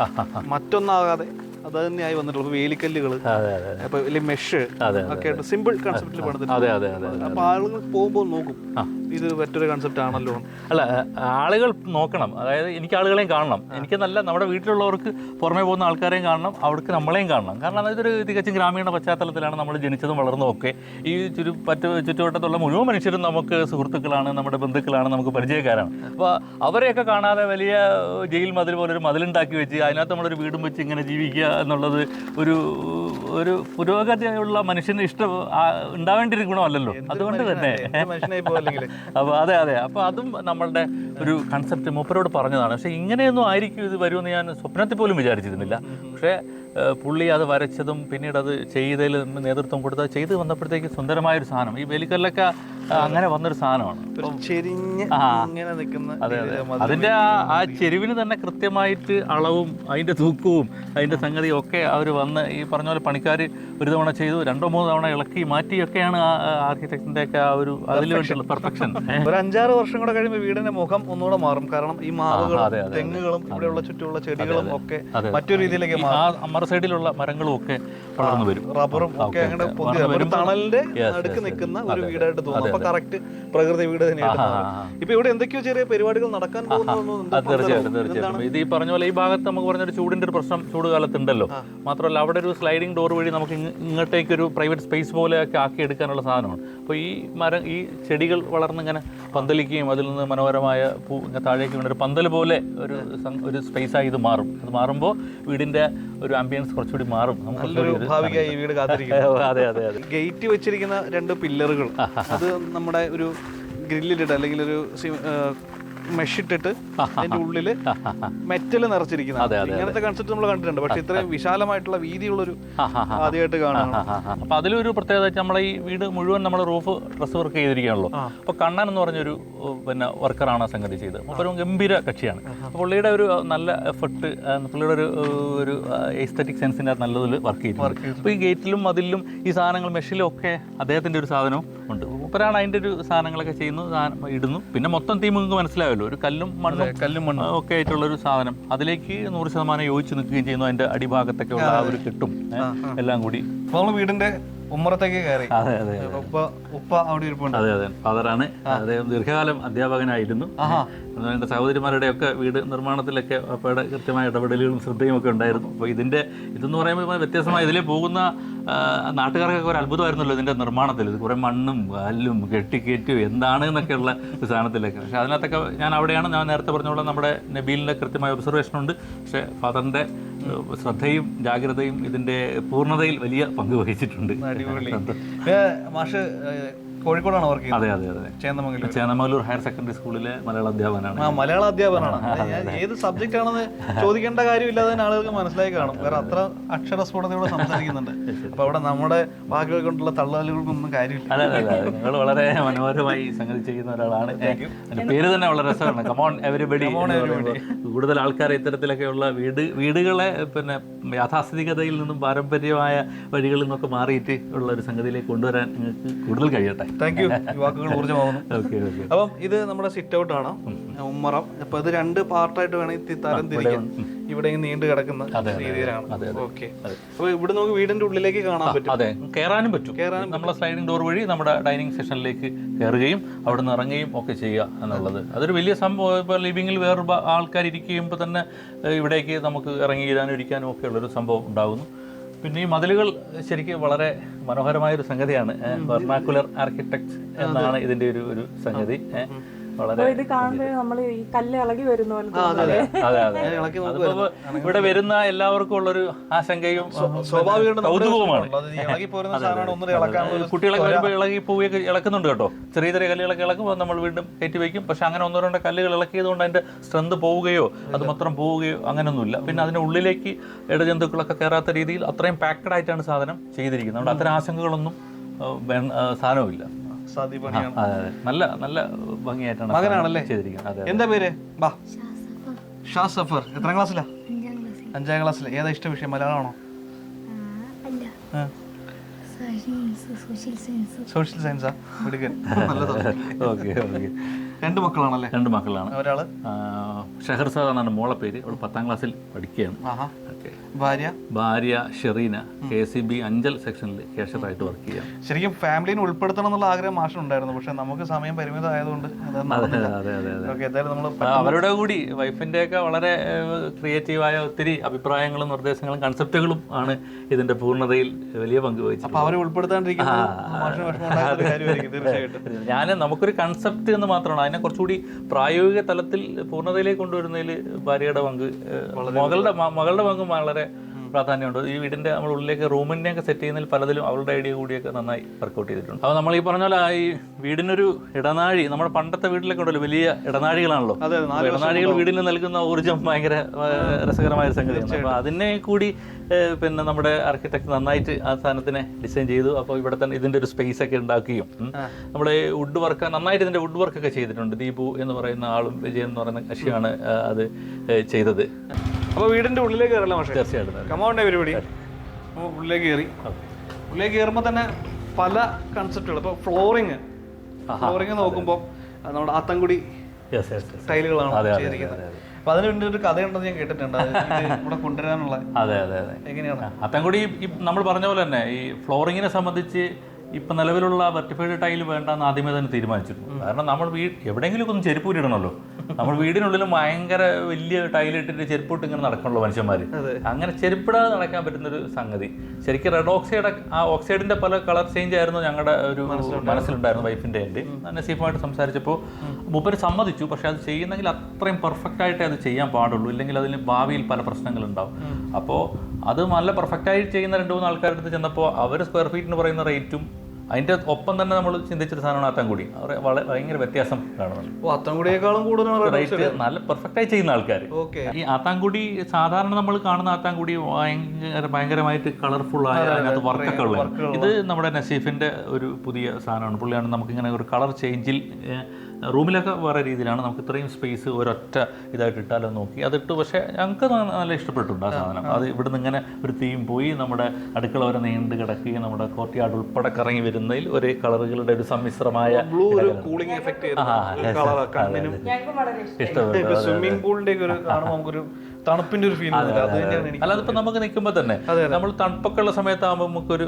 മറ്റൊന്നാകാതെ അത് തന്നെയായി വന്നിട്ടുള്ളത്. വേലിക്കല്ലുകൾ മെഷ് ഒക്കെ സിമ്പിൾ കൺസെപ്റ്റിൽ പണിതിട്ടുണ്ട്. അപ്പൊ ആളുകൾ പോകുമ്പോൾ നോക്കും. ഇത് മറ്റൊരു കൺസെപ്റ്റ് ആണല്ലോ. അല്ല ആളുകൾ നോക്കണം. അതായത് എനിക്ക് ആളുകളെയും കാണണം. എനിക്ക് നല്ല നമ്മുടെ വീട്ടിലുള്ളവർക്ക് പുറമേ പോകുന്ന ആൾക്കാരെയും കാണണം. അവർക്ക് നമ്മളെയും കാണണം. കാരണം അതൊരു തികച്ചും ഗ്രാമീണ പശ്ചാത്തലത്തിലാണ് നമ്മൾ ജനിച്ചതും വളർന്നതും ഒക്കെ ഈ ചുരു പറ്റ ചുറ്റുവട്ടത്തുള്ള മുഴുവൻ മനുഷ്യരും നമുക്ക് സുഹൃത്തുക്കളാണ് നമ്മുടെ ബന്ധുക്കളാണ് നമുക്ക് പരിചയക്കാരാണ്. അപ്പോൾ അവരെയൊക്കെ കാണാതെ വലിയ ജയിൽ മതിൽ പോലെ ഒരു മതിലുണ്ടാക്കി വെച്ച് അതിനകത്ത് നമ്മളൊരു വീടും വെച്ച് ഇങ്ങനെ ജീവിക്കുക എന്നുള്ളത് ഒരു ഒരു പുരോഗതിയുള്ള മനുഷ്യന് ഇഷ്ടം ആ, ഉണ്ടാവേണ്ട ഒരു ഗുണമല്ലല്ലോ അതുകൊണ്ട് തന്നെ. അപ്പോൾ അതെ അതെ. അപ്പോൾ അതും നമ്മളുടെ ഒരു കൺസെപ്റ്റ് മൂപ്പരോട് പറഞ്ഞതാണ്. പക്ഷേ ഇങ്ങനെയൊന്നും ആയിരിക്കും ഇത് വരുമെന്ന് ഞാൻ സ്വപ്നത്തിൽ പോലും വിചാരിച്ചിരുന്നില്ല. പക്ഷേ പുള്ളി അത് വരച്ചതും പിന്നീട് അത് ചെയ്തതിൽ നേതൃത്വം കൊടുത്തത് ചെയ്ത് വന്നപ്പോഴത്തേക്ക് സുന്ദരമായൊരു സാധനം. ഈ വേലിക്കല്ലൊക്കെ അങ്ങനെ വന്നൊരു സാധനമാണ്. അതെ അതെ. അതിന്റെ ആ ആ ചെരുവിന് തന്നെ കൃത്യമായിട്ട് അളവും അതിന്റെ തൂക്കവും അതിന്റെ സംഗതിയും ഒക്കെ അവർ വന്ന് ഈ പറഞ്ഞ പോലെ പണിക്കാർ ഒരു തവണ ചെയ്തു രണ്ടോ മൂന്നോ തവണ ഇളക്കി മാറ്റിയൊക്കെയാണ് ആ ആർക്കിടെക്ടിന്റെ ഒക്കെ ആ ഒരു അതിൽ വേണ്ടിയുള്ള പെർഫെക്ഷൻ ഒരു അഞ്ചാറ് വർഷം കൂടെ കഴിയുമ്പോൾ വീടിന്റെ മുഖം ഒന്നുകൂടെ മാറും. കാരണം ഈ മാവുകളും തെങ്ങുകളും ഇവിടെയുള്ള ചുറ്റുമുള്ള ചെടികളും ഒക്കെ. മറ്റൊരു രീതിയിലേക്ക് മാറും. ആ മറ സൈഡിലുള്ള മരങ്ങളും ഒക്കെ വളർന്നു വരും. റബ്ബറും ഒക്കെ അങ്ങനെ തണലിന്റെ നടുക്ക് നിൽക്കുന്ന ഒരു വീടായിട്ട് തോന്നുന്നു അപ്പൊ കറക്റ്റ് പ്രകൃതി വീട് ആഹാ. ഇപ്പൊ ഇവിടെ എന്തൊക്കെയോ ചെറിയ പരിപാടികൾ നടക്കാൻ തീർച്ചയായിട്ടും തീർച്ചയായിട്ടും. ഇത് ഈ പറഞ്ഞ പോലെ ഈ ഭാഗത്ത് നമുക്ക് പറഞ്ഞൊരു ചൂടിന്റെ ഒരു പ്രശ്നം ചൂട് കാലത്തുണ്ടല്ലോ. മാത്രമല്ല അവിടെ ഒരു സ്ലൈഡിംഗ് ഡോർ വഴി നമുക്ക് ഇങ്ങ- ഇങ്ങോട്ടേക്ക് ഒരു പ്രൈവറ്റ് സ്പേസ് പോലെ ഒക്കെ ആക്കി എടുക്കാനുള്ള സാധനമാണ്. അപ്പോൾ ഈ മരം ഈ ചെടികൾ വളർന്ന് ഇങ്ങനെ പന്തലിക്കുകയും അതിൽ നിന്ന് മനോഹരമായ പൂ താഴേക്ക് വീണ ഒരു പന്തൽ പോലെ ഒരു ഒരു സ്പേസ് ആയി ഇത് മാറും. അത് മാറുമ്പോൾ വീടിന്റെ ഒരു ആംബിയൻസ് കുറച്ചുകൂടി മാറും. നമുക്ക് നല്ലൊരു ഈ വീട് കാത്തിരിക്കും അതെ അതെ അതെ. ഗേറ്റ് വെച്ചിരിക്കുന്ന രണ്ട് പില്ലറുകൾ. അത് നമ്മുടെ ഒരു ഗ്രില്ലിലിട്ട് അല്ലെങ്കിൽ ഒരു മെഷിട്ടിട്ട് അതിന്റെ ഉള്ളിൽ മെറ്റൽ നിറച്ചിരിക്കുന്നത് ഇങ്ങനത്തെ കൺസെപ്റ്റ് നമ്മൾ കണ്ടിട്ടുണ്ട്. പക്ഷെ ഇത്രയും വിശാലമായിട്ടുള്ള വീതിയുള്ള ഒരു ആദ്യമായിട്ട് കാണാം അപ്പൊ അതിലൊരു പ്രത്യേകത നമ്മളെ ഈ വീട് മുഴുവൻ നമ്മൾ റൂഫ് ഡ്രസ് വർക്ക് ചെയ്തിരിക്കുകയാണല്ലോ. അപ്പൊ കണ്ണൻ എന്ന് പറഞ്ഞൊരു പിന്നെ വർക്കറാണ് ആ സംഗതി ചെയ്ത് അപ്പൊ ഒരു ഗംഭീര കക്ഷിയാണ്. അപ്പൊ പുള്ളിയുടെ ഒരു നല്ല എഫർട്ട് പുള്ളിയുടെ ഒരു ഒരു എസ്തറ്റിക് സെൻസിന്റെ നല്ലതിൽ വർക്ക് ചെയ്തു അപ്പൊ ഈ ഗേറ്റിലും അതിലും ഈ സാധനങ്ങൾ മെഷീലും ഒക്കെ അദ്ദേഹത്തിന്റെ ഒരു സാധനവും ഉണ്ട്. മൂപ്പരാണ് അതിന്റെ ഒരു സാധനങ്ങളൊക്കെ ചെയ്യുന്നു ഇടുന്നു. പിന്നെ മൊത്തം തീം നിങ്ങൾക്ക് മനസ്സിലായല്ലോ ഒരു കല്ലും മണ്ണും കല്ലും മണ്ണും. ഒക്കെ ആയിട്ടുള്ള ഒരു സാധനം. അതിലേക്ക് നൂറ് ശതമാനം യോജിച്ച് നിൽക്കുകയും ചെയ്യുന്നു അതിന്റെ അടിഭാഗത്തൊക്കെ ഉള്ള ആ ഒരു കെട്ടും എല്ലാം കൂടി. അപ്പൊ നമ്മൾ വീടിന്റെ ഉമ്മറത്തേക്ക് കയറി. അതെ അതെ ഉപ്പ ഉപ്പ അവിടെ ഇരിപ്പുണ്ട്. അതെ അതെ. ഫാദറാണ്. അദ്ദേഹം ദീർഘകാലം അധ്യാപകനായിരുന്നു. എന്റെ സഹോദരിമാരുടെ ഒക്കെ വീട് നിർമ്മാണത്തിലൊക്കെ അപ്പയുടെ കൃത്യമായ ഇടപെടലുകളും ശ്രദ്ധയും ഒക്കെ ഉണ്ടായിരുന്നു. അപ്പോൾ ഇതിന്റെ ഇതെന്ന് പറയുമ്പോൾ വ്യത്യസ്തമായി ഇതിലെ പോകുന്ന നാട്ടുകാർക്കൊക്കെ ഒരു അത്ഭുതമായിരുന്നല്ലോ ഇതിന്റെ നിർമ്മാണത്തിൽ. ഇത് കുറേ മണ്ണും കല്ലും കെട്ടിക്കേറ്റും എന്താണ് എന്നൊക്കെ ഉള്ള സാധനത്തിലൊക്കെ. പക്ഷെ അതിനകത്തൊക്കെ ഞാൻ അവിടെയാണ് ഞാൻ നേരത്തെ പറഞ്ഞ നമ്മുടെ നബീലിന്റെ കൃത്യമായ ഒബ്സർവേഷൻ ഉണ്ട് പക്ഷെ ഫാദറിന്റെ ശ്രദ്ധയും ജാഗ്രതയും ഇതിന്റെ പൂർണതയിൽ വലിയ പങ്ക് വഹിച്ചിട്ടുണ്ട്. മാഷ് കോഴിക്കോടാണ് വർക്ക് ചെയ്യുന്നത്? അതെ അതെ അതെ. ചേന്നമംഗലൂർ. ചേന്നമംഗലൂർ ഹയർ സെക്കൻഡറി സ്കൂളിലെ മലയാള അധ്യാപകനാണ് ആ മലയാള അധ്യാപകനാണ് ഞാൻ ഏത് സബ്ജക്റ്റ് ആണെന്ന് ചോദിക്കേണ്ട കാര്യമില്ലാതെ തന്നെ ആളുകൾക്ക് മനസ്സിലായി കാണും. വേറെ അത്ര അക്ഷര അക്ഷരസ്ഫുടതയോടെ സംസാരിക്കുന്നുണ്ട്. അപ്പൊ അവിടെ നമ്മുടെ വാക്കുകൾ കൊണ്ടുള്ള തള്ളലുകൾക്കൊന്നും കാര്യമില്ല. അതെ അതെ നിങ്ങൾ വളരെ മനോഹരമായി സംഗതി ചെയ്യുന്ന ഒരാളാണ്. പേര് തന്നെ വളരെ രസമാണ്. കമോൺ എവരിബഡി കൂടുതൽ ആൾക്കാർ ഇത്തരത്തിലൊക്കെയുള്ള വീട് വീടുകളെ പിന്നെ യാഥാസ്ഥിതികതയിൽ നിന്നും പാരമ്പര്യമായ വഴികളിൽ നിന്നൊക്കെ മാറിയിട്ട് ഉള്ള ഒരു സംഗതിയിലേക്ക് കൊണ്ടുവരാൻ നിങ്ങൾക്ക് കൂടുതൽ കഴിയട്ടെ. താങ്ക് യു വാക്കുകൾ ഊർജമാവുന്നു. ഓക്കെ അപ്പം ഇത് നമ്മുടെ സിറ്റ് ഔട്ട് ആണ്. ഉമ്മറം. അപ്പൊ ഇത് രണ്ട് പാർട്ടായിട്ട് വേണമെങ്കിൽ തരം തിരിക്കാം. ഇവിടെ നീണ്ടു കിടക്കുന്ന രീതിയിലാണ്. ഓക്കെ അപ്പൊ ഇവിടെ നമുക്ക് വീടിന്റെ ഉള്ളിലേക്ക് കാണാൻ പറ്റും. അതെ. കയറാനും പറ്റും. കയറാനും നമ്മളെ സ്ലൈഡിംഗ് ഡോർ വഴി നമ്മുടെ ഡൈനിങ് സെഷനിലേക്ക് കയറുകയും അവിടെ നിന്ന് ഇറങ്ങുകയും ഒക്കെ ചെയ്യുക എന്നുള്ളത്. അതൊരു വലിയ സംഭവം. ഇപ്പോൾ ലിവിങ്ങിൽ വേറൊരു ആൾക്കാർ ഇരിക്കുമ്പോൾ തന്നെ ഇവിടേക്ക് നമുക്ക് ഇറങ്ങി ഇടാനും ഇരിക്കാനും ഒക്കെ ഉള്ളൊരു സംഭവം ഉണ്ടാകുന്നു. പിന്നെ ഈ മതിലുകൾ ശരിക്കും വളരെ മനോഹരമായ ഒരു സംഗതിയാണ് വെർണാക്കുലർ ആർക്കിടെക്ട് എന്നാണ് ഇതിന്റെ ഒരു ഒരു സംഗതി. ഇത് കാണുമ്പോൾ നമ്മൾ ഈ കല്ല് ഇളകി വരുന്ന പോലെ. അതെ അതെ ഇവിടെ വരുന്ന എല്ലാവർക്കും ഉള്ളൊരു ആശങ്കയും സ്വാഭാവികമാണ് കൗതുകവുമാണ്. ഇളകി പോരുന്ന സാധനമാണ് ഒന്നും ഇളക്കാനുള്ള ഒരു കുട്ടികളൊക്കെ വരുമ്പോൾ ഇളകി പോവുകയൊക്കെ ഇളക്കുന്നുണ്ട് കേട്ടോ. ചെറിയ ചെറിയ കല്ലുകളൊക്കെ ഇളക്കുമ്പോൾ നമ്മൾ വീണ്ടും കയറ്റി വയ്ക്കും. പക്ഷെ അങ്ങനെ ഒന്നോ രണ്ടോ കല്ലുകൾ ഇളക്കിയതുകൊണ്ട് അതിന്റെ സ്ട്രെങ്ത് പോവുകയോ അത് മാത്രം പോവുകയോ അങ്ങനെയൊന്നുമില്ല. പിന്നെ അതിന്റെ ഉള്ളിലേക്ക് ഇടജന്തുക്കളൊക്കെ കയറാത്ത രീതിയിൽ അത്രയും പാക്കഡ് ആയിട്ടാണ് സാധനം ചെയ്തിരിക്കുന്നത്. അതുകൊണ്ട് അത്തരം ആശങ്കകളൊന്നും സാധനവും ഇല്ല സാധനവുമില്ല. പണിയാണ് അതെ നല്ല നല്ല ഭംഗിയായിട്ടാണ് മകനാണല്ലേ? ചെയ്തിരിക്കുന്നത് എന്താ പേര്? ബാ. ഷാ സഫർ. എത്രാം ക്ലാസ്സിലാ? അഞ്ചാം ക്ലാസ്സിൽ. ഏതാ ഇഷ്ട വിഷയം? മലയാളമാണോ? അല്ല. Science social science. ഓക്കെ രണ്ട് മക്കളാണല്ലേ? രണ്ട് മക്കളാണ്. ഒരാൾ? ഷെഹർസാദ് എന്നാണ് മോളെ പേര്. അവൾ പത്താം ക്ലാസ്സിൽ പഠിക്കുകയാണ്. ഓക്കെ. ഭാര്യ? ഭാര്യ Shereena K C B Anchal സെക്ഷനിൽ കേഷറായിട്ട് വർക്ക് ചെയ്യാം. ശരിക്കും ഫാമിലിനെ ഉൾപ്പെടുത്തണം എന്നുള്ള ആഗ്രഹം മാഷനുണ്ടായിരുന്നു. പക്ഷെ നമുക്ക് സമയം പരിമിതമായതുകൊണ്ട് അവരുടെ കൂടി വൈഫിന്റെ ഒക്കെ വളരെ ക്രിയേറ്റീവായ ഒത്തിരി അഭിപ്രായങ്ങളും നിർദ്ദേശങ്ങളും കൺസെപ്റ്റുകളും ആണ് ഇതിന്റെ പൂർണതയിൽ വലിയ പങ്ക് വഹിച്ചത് അപ്പൊ അവരെ തീർച്ചയായിട്ടും. ഞാൻ നമുക്കൊരു കൺസെപ്റ്റ് എന്ന് മാത്രമാണ്. അതിനെ കുറച്ചുകൂടി പ്രായോഗിക തലത്തിൽ പൂർണതയിലേക്ക് കൊണ്ടുവരുന്നതിൽ ഭാര്യയുടെ പങ്ക് മകളുടെ മകളുടെ പങ്കും വളരെ പ്രാധാന്യമുണ്ട്. ഈ വീടിന്റെ നമ്മൾ ഉള്ളിലേക്ക് റൂമിനെ ഒക്കെ സെറ്റ് ചെയ്യുന്നതിൽ പലതിലും അവളുടെ ഐഡിയ കൂടിയൊക്കെ നന്നായി വർക്കൗട്ട് ചെയ്തിട്ടുണ്ട്. അപ്പോൾ നമ്മൾ ഈ പറഞ്ഞ പോലെ ഈ വീടിനൊരു ഇടനാഴി നമ്മുടെ പണ്ടത്തെ വീട്ടിലൊക്കെ ഉണ്ടല്ലോ വലിയ ഇടനാഴികളാണല്ലോ. ഇടനാഴികൾ വീടിന് നൽകുന്ന ഊർജം ഭയങ്കര രസകരമായ ഒരു സംഗതിയാണ്. അപ്പോൾ അതിനെ കൂടി പിന്നെ നമ്മുടെ ആർക്കിടെക്ട് നന്നായിട്ട് ആ സാധനത്തിനെ ഡിസൈൻ ചെയ്തു. അപ്പോൾ ഇവിടെ തന്നെ ഇതിന്റെ ഒരു സ്പേസ് ഒക്കെ ഉണ്ടാക്കുകയും നമ്മുടെ വുഡ് വർക്ക് നന്നായിട്ട് ഇതിന്റെ വുഡ് വർക്ക് ഒക്കെ ചെയ്തിട്ടുണ്ട്. ദീപു എന്ന് പറയുന്ന ആളും വിജയൻ എന്ന് പറയുന്ന കക്ഷിയാണ് അത് ചെയ്തത്. അപ്പൊ വീടിന്റെ ഉള്ളിലേക്ക് കയറല പക്ഷേ തീർച്ചയായിട്ടും കമൗണ്ട് പരിപാടി. അപ്പൊ ഉള്ളിലേക്ക് കയറി. ഉള്ളിലേക്ക് കയറുമ്പോൾ തന്നെ പല കൺസെപ്റ്റുകൾ ഇപ്പൊ ഫ്ലോറിങ് ഫ്ലോറിങ് നോക്കുമ്പോൾ നമ്മുടെ ആത്തൻകുടി ടൈലുകളാണ് ചെയ്തിരിക്കുന്നത്. അപ്പൊ അതിന് വേണ്ടി ഒരു കഥയുണ്ടെന്ന് ഞാൻ കേട്ടിട്ടുണ്ട്. ഇവിടെ കൊണ്ടുവരാനുള്ള അതെ അതെ അതെ. എങ്ങനെയാണ്? അത്തം കൂടി നമ്മൾ പറഞ്ഞ പോലെ തന്നെ ഈ ഫ്ലോറിങ്ങിനെ സംബന്ധിച്ച് ഇപ്പം നിലവിലുള്ള വെർട്ടിഫൈഡ് ടൈൽ വേണ്ടെന്ന് ആദ്യമേ തന്നെ തീരുമാനിച്ചിരുന്നു. കാരണം നമ്മൾ വീട് എവിടെയെങ്കിലും ഒന്ന് ചെരുപ്പ് ഇടണമല്ലോ നമ്മൾ വീടിനുള്ളിൽ ഭയങ്കര വലിയ ടൈൽ ഇട്ടിട്ട് ചെരുപ്പിട്ട് ഇങ്ങനെ നടക്കണല്ലോ മനുഷ്യന്മാർ അങ്ങനെ ചെരുപ്പിടാതെ നടക്കാൻ പറ്റുന്നൊരു സംഗതി. ശരിക്കും റെഡ് ഓക്സൈഡ് ആ ഓക്സൈഡിന്റെ പല കളർ ചേഞ്ച് ആയിരുന്നു ഞങ്ങളുടെ ഒരു മനസ്സിലുണ്ടായിരുന്നു. വൈഫിന്റെ എന്റെ നസീഫുമായിട്ട് സംസാരിച്ചപ്പോൾ മുപ്പര് സമ്മതിച്ചു. പക്ഷെ അത് ചെയ്യുന്നെങ്കിൽ അത്രയും പെർഫെക്റ്റ് ആയിട്ടേ അത് ചെയ്യാൻ പാടുള്ളൂ. ഇല്ലെങ്കിൽ അതിന് ഭാവിയിൽ പല പ്രശ്നങ്ങളുണ്ടാവും. അപ്പോൾ അത് നല്ല പെർഫെക്റ്റായി ചെയ്യുന്ന രണ്ട് മൂന്ന് ആൾക്കാരുടെ അടുത്ത് ചെന്നപ്പോൾ അവർ സ്ക്വയർ ഫീറ്റിന് പറയുന്ന റേറ്റും അതിന്റെ ഒപ്പം തന്നെ നമ്മൾ ചിന്തിച്ചൊരു സാധനമാണ് അവർ വളരെ ഭയങ്കര വ്യത്യാസം അത്തൻകുടിയേക്കാളും കൂടുതലാണ് റേറ്റ് നല്ല പെർഫെക്റ്റായി ചെയ്യുന്ന ആൾക്കാർ ഈ ആത്താൻകുടി സാധാരണ നമ്മൾ കാണുന്ന ആത്താൻകുടി ഭയങ്കര ഭയങ്കരമായിട്ട് കളർഫുൾ ആയ അതിനകത്ത് വർക്കൊക്കെ ഉള്ളത്. ഇത് നമ്മുടെ നസീഫിന്റെ ഒരു പുതിയ സാധനമാണ്. പുള്ളിയാണ് നമുക്കിങ്ങനെ ഒരു കളർ ചേഞ്ചിൽ റൂമിലൊക്കെ വേറെ രീതിയിലാണ്. നമുക്ക് ഇത്രയും സ്പേസ് ഒരൊറ്റ ഇതായിട്ട് ഇട്ടാലോ നോക്കി. അതിട്ട് പക്ഷേ ഞങ്ങൾക്ക് നല്ല ഇഷ്ടപ്പെട്ടിട്ടുണ്ട് ആ സാധനം. അത് ഇവിടുന്ന് ഇങ്ങനെ ഒരു തീം പോയി. നമ്മുടെ അടുക്കള വരെ നീണ്ട് കിടക്കുകയും നമ്മുടെ കോർട്ടിയാട് ഉൾപ്പെടെ കറങ്ങി വരുന്നതിൽ ഒരു കളറുകളുടെ ഒരു സമ്മിശ്രമായ ബ്ലൂ ഒരു കൂളിംഗ് എഫക്റ്റ് കളർ കണ്ണിനും ഞങ്ങൾക്ക് വളരെ ഇഷ്ടം ഇഷ്ടപ്പെട്ടു. സ്വിമ്മിംഗ് പൂളിന്റെ ഒക്കെ ഒരു കാണുമ്പോൾ നമുക്കൊരു തണുപ്പിന്റെ ഒരു ഫീൽ അല്ലാതിപ്പോ നമുക്ക് നിൽക്കുമ്പോൾ തന്നെ നമ്മൾ തണുപ്പൊക്കെ ഉള്ള സമയത്താകുമ്പോൾ നമുക്കൊരു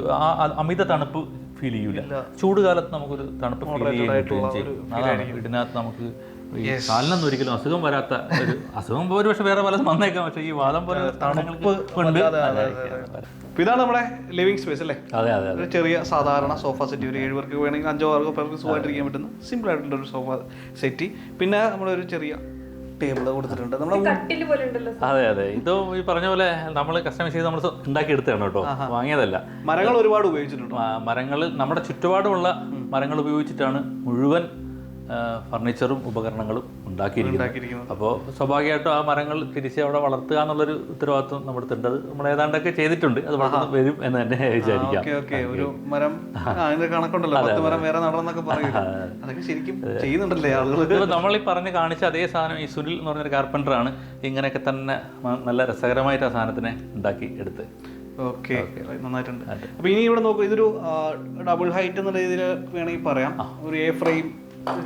അമിത തണുപ്പ് ഫീൽ ചെയ്യൂല. ചൂട് കാലത്ത് നമുക്കൊരു തണുപ്പ് ഫീൽ ചെയ്യുകയും ചെയ്യും അതാണ് വീടിനകത്ത് നമുക്ക് ഈ കാലിനൊന്നും ഒരിക്കലും അസുഖം വരാത്ത ഒരു അസുഖം ഒരു പക്ഷെ വേറെ പല വന്നേക്കാം. പക്ഷേ ഈ വാദം പോലെ തണുപ്പ് കൊണ്ട്. ഇതാണ് നമ്മുടെ ലിവിംഗ് സ്പേസ് അല്ലേ? അതെ അതെ ഒരു ചെറിയ സാധാരണ സോഫ സെറ്റ് ഒരു ഏഴ് പേർക്ക് വേണമെങ്കിൽ അഞ്ചോ ആറോ പേർക്ക് സുഖമായിട്ടിരിക്കാൻ പറ്റുന്ന സിമ്പിൾ ആയിട്ടുള്ള ഒരു സോഫ സെറ്റ് പിന്നെ നമ്മളൊരു ചെറിയ ടേബിൾ കൊടുത്തിട്ടുണ്ട്. നമ്മൾ കട്ടിൽ പോലെ ഉണ്ടല്ലോ അതെ അതെ. ഇത് ഈ പറഞ്ഞ പോലെ നമ്മൾ കസ്റ്റമൈസ് ചെയ്ത് നമ്മൾ ഉണ്ടാക്കി എടുത്തതാണ് കേട്ടോ. വാങ്ങിയതല്ല. മരങ്ങൾ ഒരുപാട് ഉപയോഗിച്ചിട്ടുണ്ട്? മരങ്ങൾ നമ്മുടെ ചുറ്റുപാടുമുള്ള മരങ്ങൾ ഉപയോഗിച്ചിട്ടാണ് മുഴുവൻ ഫർണിച്ചറും ഉപകരണങ്ങളും ഉണ്ടാക്കിയിരിക്കുന്നത്. ഉണ്ടാക്കിയിരിക്കുന്നത്. അപ്പോൾ സ്വാഭാവികമായിട്ടും ആ മരങ്ങൾ തിരിച്ച് അവിടെ വളർത്തുക എന്നുള്ളൊരു ഉത്തരവാദിത്വം നമ്മൾ അടുത്തുണ്ട് അത് നമ്മൾ ഏതാണ്ടൊക്കെ ചെയ്തിട്ടുണ്ട്. അത് വളർന്ന് വരും എന്ന് തന്നെ വിചാരിക്കാം. ഒരു മരം കണക്കുണ്ടല്ലോ. നമ്മൾ ഈ പറഞ്ഞ് കാണിച്ച അതേ സാധനം ഈ സുനിൽ എന്ന് പറഞ്ഞൊരു കാർപ്പന്ററാണ് ഇങ്ങനെയൊക്കെ തന്നെ നല്ല രസകരമായിട്ട് ആ സാധനത്തിനെ ഉണ്ടാക്കി എടുത്ത്. ഓക്കെ. നന്നായിട്ടുണ്ട്. അപ്പൊ ഇനി ഇവിടെ നോക്കൂ. ഇതൊരു ഡബിൾ ഹൈറ്റ് എന്നുള്ള രീതിയിൽ വേണമെങ്കിൽ പറയാം. ഒരു എ ഫ്രെയിം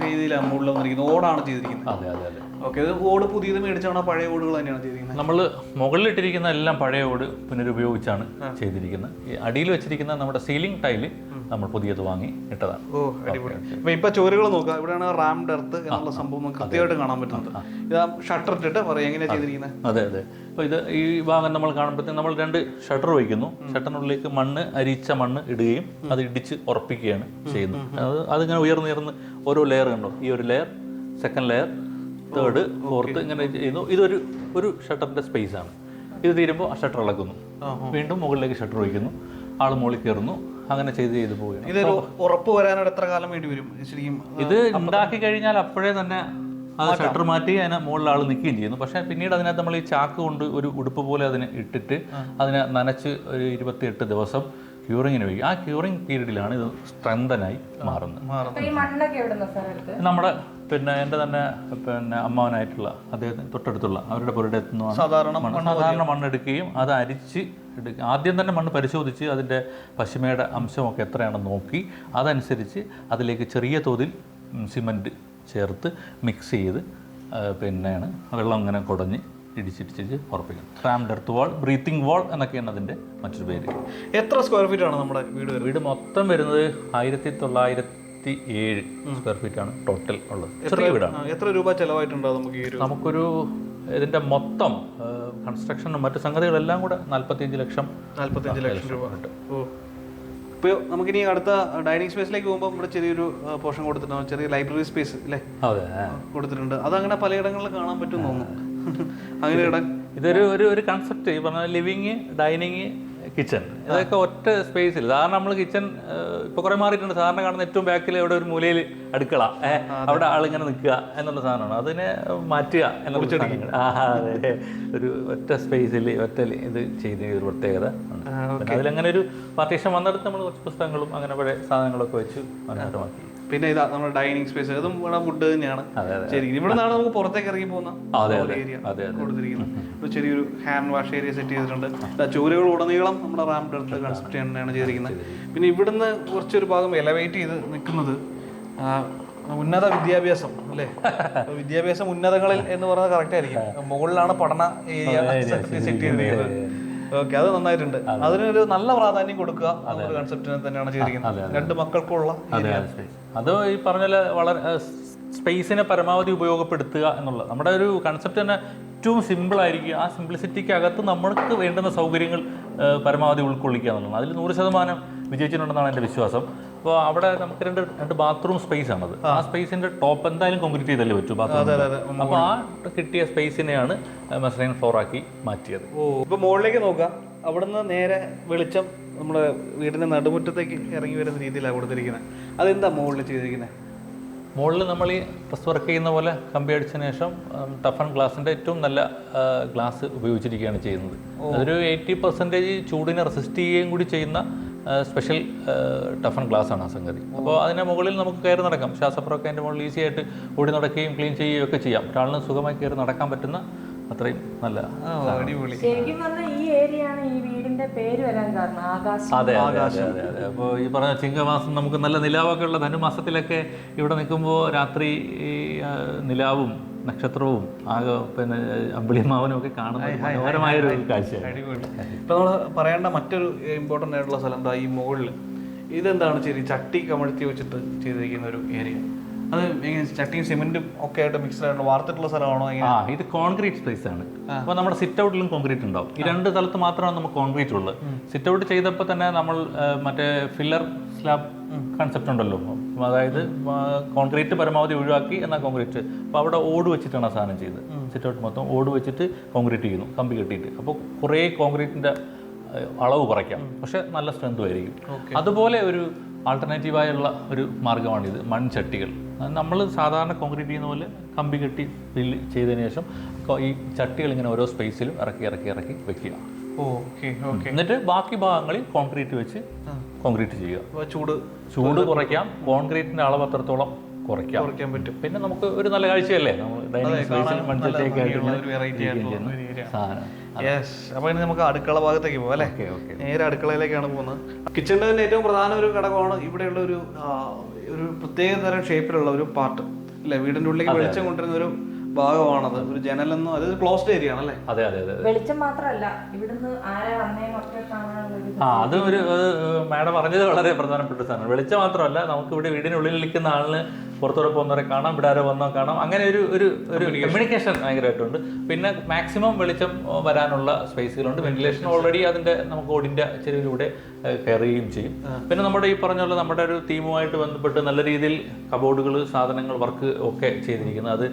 രീതിയിലാണ് മുകളിൽ വന്നിരിക്കുന്നത് ഓടാണ് ചെയ്തിരിക്കുന്നത്. അതെ അതെ അതെ. ഓക്കെ ഇത് ഓട് പുതിയത് മേടിച്ചാണോ പഴയ ഓടുകൾ തന്നെയാണ് ചെയ്തിരിക്കുന്നത്. നമ്മൾ മുകളിലിട്ടിരിക്കുന്ന എല്ലാം പഴയ ഓട് പുനരുപയോഗിച്ചാണ് ചെയ്തിരിക്കുന്നത്. ഈ അടിയിൽ വെച്ചിരിക്കുന്ന നമ്മുടെ സീലിംഗ് ടൈൽ നമ്മൾ പുതിയത് വാങ്ങി ഇട്ടതാണ്. ഓ അടിപൊളി. ഇപ്പൊ ചോരുകൾ നോക്കുക. ഇവിടെയാണ് റാം ഡെർത്ത് എന്നുള്ള സംഭവം നമുക്ക് കൃത്യമായിട്ട് കാണാൻ പറ്റുന്നത്. ഇത് ഷട്ടർ ഇട്ടിട്ട് പറയാം എങ്ങനെയാ ചെയ്തിരിക്കുന്നത് അതെ അതെ. അപ്പോൾ ഇത് ഈ ഭാഗം നമ്മൾ കാണുമ്പോഴത്തേക്കും നമ്മൾ രണ്ട് ഷട്ടർ വയ്ക്കുന്നു. ഷട്ടറിനുള്ളിലേക്ക് മണ്ണ് അരിച്ച മണ്ണ് ഇടുകയും അത് ഇടിച്ച് ഉറപ്പിക്കുകയാണ് ചെയ്യുന്നത്. അത് അതിങ്ങനെ ഉയർന്നുയർന്ന് ഉയർന്ന് ഓരോ ലെയർ കണ്ടോ? ഈ ഒരു layer second layer third fourth ഇങ്ങനെ ചെയ്യുന്നു. ഇതൊരു ഒരു ഷട്ടറിന്റെ സ്പേസ് ആണ്. ഇത് തീരുമ്പോൾ ആ ഷട്ടർ ഇളക്കുന്നു വീണ്ടും മുകളിലേക്ക് ഷട്ടർ വയ്ക്കുന്നു. ആൾ മുകളിൽ കയറുന്നു. അങ്ങനെ ചെയ്ത് ചെയ്ത് പോവുകയാണ്. ഇതൊരു ഉറപ്പ് വരാനായിട്ട് എത്ര കാലം വേണ്ടി വരും? ശരിക്കും ഇത് ഉണ്ടാക്കി കഴിഞ്ഞാൽ അപ്പോഴേ തന്നെ അത് ഷട്ടർ മാറ്റി അതിന് മുകളിൽ ആൾ നിൽക്കുകയും ചെയ്യുന്നു. പക്ഷേ പിന്നീട് അതിനകത്ത് നമ്മൾ ഈ ചാക്ക് കൊണ്ട് ഒരു ഉടുപ്പ് പോലെ അതിനെ ഇട്ടിട്ട് അതിനെ നനച്ച് ഒരു ഇരുപത്തിയെട്ട് ദിവസം ക്യൂറിങ്ങിന് വയ്ക്കും ആ ക്യൂറിങ് പീരീഡിലാണ് ഇത് സ്ട്രെങ്തനായി മാറുന്നത്. നമ്മുടെ പിന്നെ എന്റെ തന്നെ പിന്നെ അമ്മാവനായിട്ടുള്ള അദ്ദേഹത്തിന് തൊട്ടടുത്തുള്ള അവരുടെ പുരയുടെ നിന്നാണ് സാധാരണ മണ്ണ് സാധാരണ മണ്ണെടുക്കുകയും അത് അരിച്ച് എടുക്കുക ആദ്യം തന്നെ മണ്ണ് പരിശോധിച്ച് അതിന്റെ പശിമയുടെ അംശമൊക്കെ എത്രയാണെന്ന് നോക്കി അതനുസരിച്ച് അതിലേക്ക് ചെറിയ തോതിൽ സിമന്റ് ചേർത്ത് മിക്സ് ചെയ്ത് പിന്നെയാണ് വെള്ളം ഇങ്ങനെ കുടഞ്ഞ് ഇടിച്ചിടിച്ചിട്ട് ഉറപ്പിക്കുന്നത് rammed earth wall breathing wall എന്നൊക്കെയാണ് അതിന്റെ മറ്റൊരു പേര്. എത്ര സ്ക്വയർ ഫീറ്റ് ആണ് നമ്മുടെ വീട് വീട് മൊത്തം വരുന്നത് ആയിരത്തി തൊള്ളായിരത്തി ഏഴ് സ്ക്വയർ ഫീറ്റ് ആണ് ടോട്ടൽ ഉള്ളത്. ചെറിയ വീടാണ്. എത്ര രൂപ ചെലവായിട്ടുണ്ടാവും നമുക്ക് ഈ നമുക്കൊരു ഇതിന്റെ മൊത്തം കൺസ്ട്രക്ഷനും മറ്റു സംഗതികളെല്ലാം കൂടെ നാല്പത്തിയഞ്ച് ലക്ഷം നാല്പത്തഞ്ച് ലക്ഷം രൂപ. ഉണ്ട്. ഇപ്പോൾ നമുക്കിനി അടുത്ത ഡൈനിങ് സ്പേസിലേക്ക് പോകുമ്പോൾ ഇവിടെ ചെറിയൊരു പോർഷൻ കൊടുത്തിട്ടുണ്ട്. ചെറിയ ലൈബ്രറി സ്പേസ് അല്ലേ അതെ കൊടുത്തിട്ടുണ്ട്. അതങ്ങനെ പലയിടങ്ങളിൽ കാണാൻ പറ്റും തോന്നുന്നു. അങ്ങനെ ഇടം ഇതൊരു ഒരു ഒരു കൺസെപ്റ്റ് ഈ പറഞ്ഞ ലിവിങ് ഡൈനിങ് കിച്ചൺ ഇതൊക്കെ ഒറ്റ സ്പേസിൽ സാധാരണ നമ്മൾ കിച്ചൺ ഇപ്പൊ കുറെ മാറിയിട്ടുണ്ട്. സാധാരണ കാണുന്ന ഏറ്റവും ബാക്കിൽ ഇവിടെ ഒരു മൂലയിൽ അടുക്കള. അവിടെ ആളിങ്ങനെ നിൽക്കുക എന്നുള്ള സാധനമാണ്. അതിനെ മാറ്റുക എന്നുള്ള. അതെ ഒരു ഒറ്റ സ്പേസിൽ ഒറ്റ ഇത് ചെയ്ത ഒരു പ്രത്യേകത ഉണ്ട് അതിലങ്ങനെ ഒരു പാർട്ടീഷൻ വന്നിടത്ത് നമ്മൾ കുറച്ച് പുസ്തകങ്ങളും അങ്ങനെ പഴയ സാധനങ്ങളൊക്കെ വെച്ച് മനോഹരമാക്കി. പിന്നെ ഇതാ നമ്മുടെ ഡൈനിങ് സ്പേസ് അതും ഇവിടെ ഫുഡ് തന്നെയാണ്. ശരി ഇവിടെ നിന്നാണ് നമുക്ക് പുറത്തേക്ക് ഇറങ്ങി പോകുന്ന ഏരിയ. കൊടുത്തിരിക്കുന്നത്. ഒരു ചെറിയൊരു ഹാൻഡ് വാഷ് ഏരിയ സെറ്റ് ചെയ്തിട്ടുണ്ട്. ഇതാ ചൂരുകൾ ഉടനീളം നമ്മുടെ റാമിന്റെ അടുത്ത് കൺസെപ്റ്റ് തന്നെയാണ് ചെയ്തിരിക്കുന്നത്. പിന്നെ ഇവിടുന്ന് കുറച്ചൊരു ഭാഗം എലവേറ്റ് ചെയ്ത് നിൽക്കുന്നത് ഉന്നത വിദ്യാഭ്യാസം അല്ലേ? വിദ്യാഭ്യാസം ഉന്നതങ്ങളിൽ എന്ന് പറയുന്നത് കറക്റ്റ് ആയിരിക്കും. മുകളിലാണ് പഠന ഏരിയ സെറ്റ് ചെയ്തിരിക്കുന്നത്. ഓക്കെ അത് നന്നായിട്ടുണ്ട്. അതിനൊരു നല്ല പ്രാധാന്യം കൊടുക്കുക കൺസെപ്റ്റിനെ തന്നെയാണ് ചെയ്തിരിക്കുന്നത്. രണ്ട് മക്കൾക്കുള്ള അതെ അതെ space. അത് ഈ പറഞ്ഞ വളരെ സ്പേസിനെ പരമാവധി ഉപയോഗപ്പെടുത്തുക എന്നുള്ളത്. നമ്മുടെ ഒരു കൺസെപ്റ്റ് തന്നെ ഏറ്റവും സിമ്പിൾ ആയിരിക്കും. ആ സിംപ്ലിസിറ്റിക്ക് അകത്ത് നമ്മൾക്ക് വേണ്ടുന്ന സൗകര്യങ്ങൾ പരമാവധി ഉൾക്കൊള്ളിക്കുക എന്നുള്ളത്. അതിൽ നൂറ് ശതമാനം വിജയിച്ചിട്ടുണ്ടെന്നാണ് എന്റെ വിശ്വാസം. അപ്പോൾ അവിടെ നമുക്ക് രണ്ട് രണ്ട് ബാത്റൂം സ്പേസ് ആണത്. ആ. സ്പേസിന്റെ ടോപ്പ് എന്തായാലും കോൺക്രീറ്റ് ചെയ്തല്ലേ പറ്റൂ ബാത്റൂം അപ്പോൾ ആ കിട്ടിയ സ്പേസിനെയാണ് മെസ്ലൈൻ ഫ്ലോർ ആക്കി മാറ്റിയത്. ഓ ഇപ്പോൾ മുകളിലേക്ക് നോക്കാം അവിടുന്ന് നേരെ വെളിച്ചം നമ്മുടെ വീടിന്റെ നടുമുറ്റത്തേക്ക് ഇറങ്ങി വരുന്ന രീതിയിലാണ് കൊടുത്തിരിക്കുന്നത് അതെന്താ മുകളിൽ ചെയ്തിരിക്കുന്നത് മുകളിൽ നമ്മൾ ഈ പ്രസ് വർക്ക് ചെയ്യുന്ന പോലെ കമ്പി അടിച്ചതിന് ശേഷം ടഫൺ ഗ്ലാസിന്റെ ഏറ്റവും നല്ല ഗ്ലാസ് ഉപയോഗിച്ചിരിക്കുകയാണ് ചെയ്യുന്നത്. അതൊരു എയ്റ്റി പെർസെന്റേജ് ചൂടിനെ റെസിസ്റ്റ് ചെയ്യുകയും കൂടി ചെയ്യുന്ന സ്പെഷ്യൽ ടഫൺ ഗ്ലാസ് ആണ് ആ സംഗതി. അപ്പോൾ അതിന്റെ മുകളിൽ നമുക്ക് കയറി നടക്കാം. ശ്വാസപ്പുറമൊക്കെ അതിന്റെ മുകളിൽ ഈസി ആയിട്ട് ഓടി നടക്കുകയും ക്ലീൻ ചെയ്യുകയും ഒക്കെ ചെയ്യാം. ഒരാളിന് സുഖമായി കയറി നടക്കാൻ പറ്റുന്ന അത്രയും നല്ല ശരിക്കും പറഞ്ഞാൽ ഈ ഏരിയ ആണ് ഈ വീടിന്റെ പേര് വരാൻ കാരണം ആകാശം. അതെ അതെ അതെ അതെ അതെ. അപ്പോൾ ഈ പറഞ്ഞ ചിങ്ങമാസം നമുക്ക് നല്ല നിലാവൊക്കെ ഉള്ള ധനുമാസത്തിലൊക്കെ ഇവിടെ നിൽക്കുമ്പോൾ രാത്രി നിലാവും. നക്ഷത്രവും ആകെ പിന്നെ അമ്പിളിമാവനും ഒക്കെ കാണുന്ന മനോഹരമായൊരു കാഴ്ചയാണ്. ഇപ്പൊ നമ്മൾ പറയേണ്ട മറ്റൊരു ഇമ്പോർട്ടന്റ് ആയിട്ടുള്ള സ്ഥലം എന്താ ഈ മുകളിൽ ഇതെന്താണ് ശരി ചട്ടി കമഴ്ത്തി വെച്ചിട്ട് ചെയ്തിരിക്കുന്ന ഒരു ഏരിയ അത് എങ്ങനെ ചട്ടിയും സിമെന്റും ഒക്കെ ആയിട്ട് മിക്സ് ആയിട്ട് വാർത്തിട്ടുള്ള സ്ഥലമാണോ ആ ഇത് കോൺക്രീറ്റ് സ്പേസ് ആണ്. അപ്പോൾ നമ്മുടെ സിറ്റ് ഔട്ടിലും കോൺക്രീറ്റ് ഉണ്ടാവും. ഈ രണ്ട് സ്ഥലത്ത് മാത്രമാണ് നമുക്ക് കോൺക്രീറ്റ് ഉള്ളത്. സിറ്റ് ഔട്ട് ചെയ്തപ്പോൾ തന്നെ നമ്മൾ മറ്റേ ഫില്ലർ സ്ലാബ് കൺസെപ്റ്റ് ഉണ്ടല്ലോ. അതായത് കോൺക്രീറ്റ് പരമാവധി ഒഴിവാക്കി എന്നാൽ കോൺക്രീറ്റ് അപ്പോൾ അവിടെ ഓട് വെച്ചിട്ടാണ് ആ സാധനം ചെയ്തത്. സിറ്റൗട്ട് മൊത്തം ഓട് വെച്ചിട്ട് കോൺക്രീറ്റ് ചെയ്യുന്നു. കമ്പി കെട്ടിയിട്ട്. അപ്പോൾ കുറേ കോൺക്രീറ്റിന്റെ അളവ് കുറയ്ക്കാം. പക്ഷെ നല്ല സ്ട്രെങ്ത് ആയിരിക്കും. അതുപോലെ ഒരു ആൾട്ടർനേറ്റീവായുള്ള ഒരു മാർഗമാണിത്. മൺചട്ടികൾ. നമ്മൾ സാധാരണ കോൺക്രീറ്റ് ചെയ്യുന്ന പോലെ കമ്പി കെട്ടി ഫില്ല് ചെയ്തതിന് ശേഷം ഈ ചട്ടികൾ ഇങ്ങനെ ഓരോ സ്പേസിലും ഇറക്കി ഇറക്കി ഇറക്കി വെക്കുക. എന്നിട്ട് ബാക്കി ഭാഗങ്ങളിൽ കോൺക്രീറ്റ് വെച്ച് കോൺക്രീറ്റ് ചെയ്യുക. ചൂട് ചൂട് കുറയ്ക്കാം. കോൺക്രീറ്റിന്റെ അളവ് അത്രത്തോളം കുറയ്ക്കാം. കുറയ്ക്കാൻ പറ്റും. പിന്നെ നമുക്ക് ഒരു നല്ല കാഴ്ചയല്ലേ? നമ്മൾ അപ്പോൾ ഇനി നമുക്ക് അടുക്കള ഭാഗത്തേക്ക് പോകാം അല്ലേ? നേരെ അടുക്കളയിലേക്കാണ് പോകുന്നത്. കിച്ചണിന്റെ തന്നെ ഏറ്റവും പ്രധാന ഒരു ഘടകമാണ് ഇവിടെയുള്ള ഒരു ഒരു പ്രത്യേക തരം ഷേപ്പിലുള്ള ഒരു പാർട്ട് അല്ലെ? വീടിന്റെ ഉള്ളിലേക്ക് വെളിച്ചം കൊണ്ടുവരുന്ന ഒരു ഭാഗമാണത്. ഒരു ജനലെന്നോ അത് ക്ലോസ്ഡ് ഏരിയ ആണല്ലേ? അതെ അതെ അതെ വെളിച്ചം മാത്രമല്ല ഇവിടുന്ന് ആരാ വന്നേന്നൊക്കെ ആ അത് ഒരു മാഡം പറഞ്ഞത് വളരെ പ്രധാനപ്പെട്ട സാധനം വെളിച്ചം മാത്രമല്ല നമുക്ക് ഇവിടെ വീടിനുള്ളിൽ നിൽക്കുന്ന ആളിന് പുറത്തോടെ പോകുന്നവരെ കാണാം ഇവിടെ ആരോ വന്നോ കാണാം. അങ്ങനെ ഒരു ഒരു ഒരു കമ്മ്യൂണിക്കേഷൻ ഭയങ്കരമായിട്ടുണ്ട്. പിന്നെ മാക്സിമം വെളിച്ചം വരാനുള്ള സ്പേസുകളുണ്ട് വെന്റിലേഷൻ ഓൾറെഡി അതിന്റെ നമുക്ക് ഓടിന്റെ ചെരുവിലൂടെ കയറുകയും ചെയ്യും. പിന്നെ നമ്മുടെ ഈ പറഞ്ഞ പോലെ നമ്മുടെ ഒരു തീമുമായിട്ട് ബന്ധപ്പെട്ട് നല്ല രീതിയിൽ കബോർഡുകൾ സാധനങ്ങൾ വർക്ക് ഒക്കെ ചെയ്തിരിക്കുന്നത്. അത്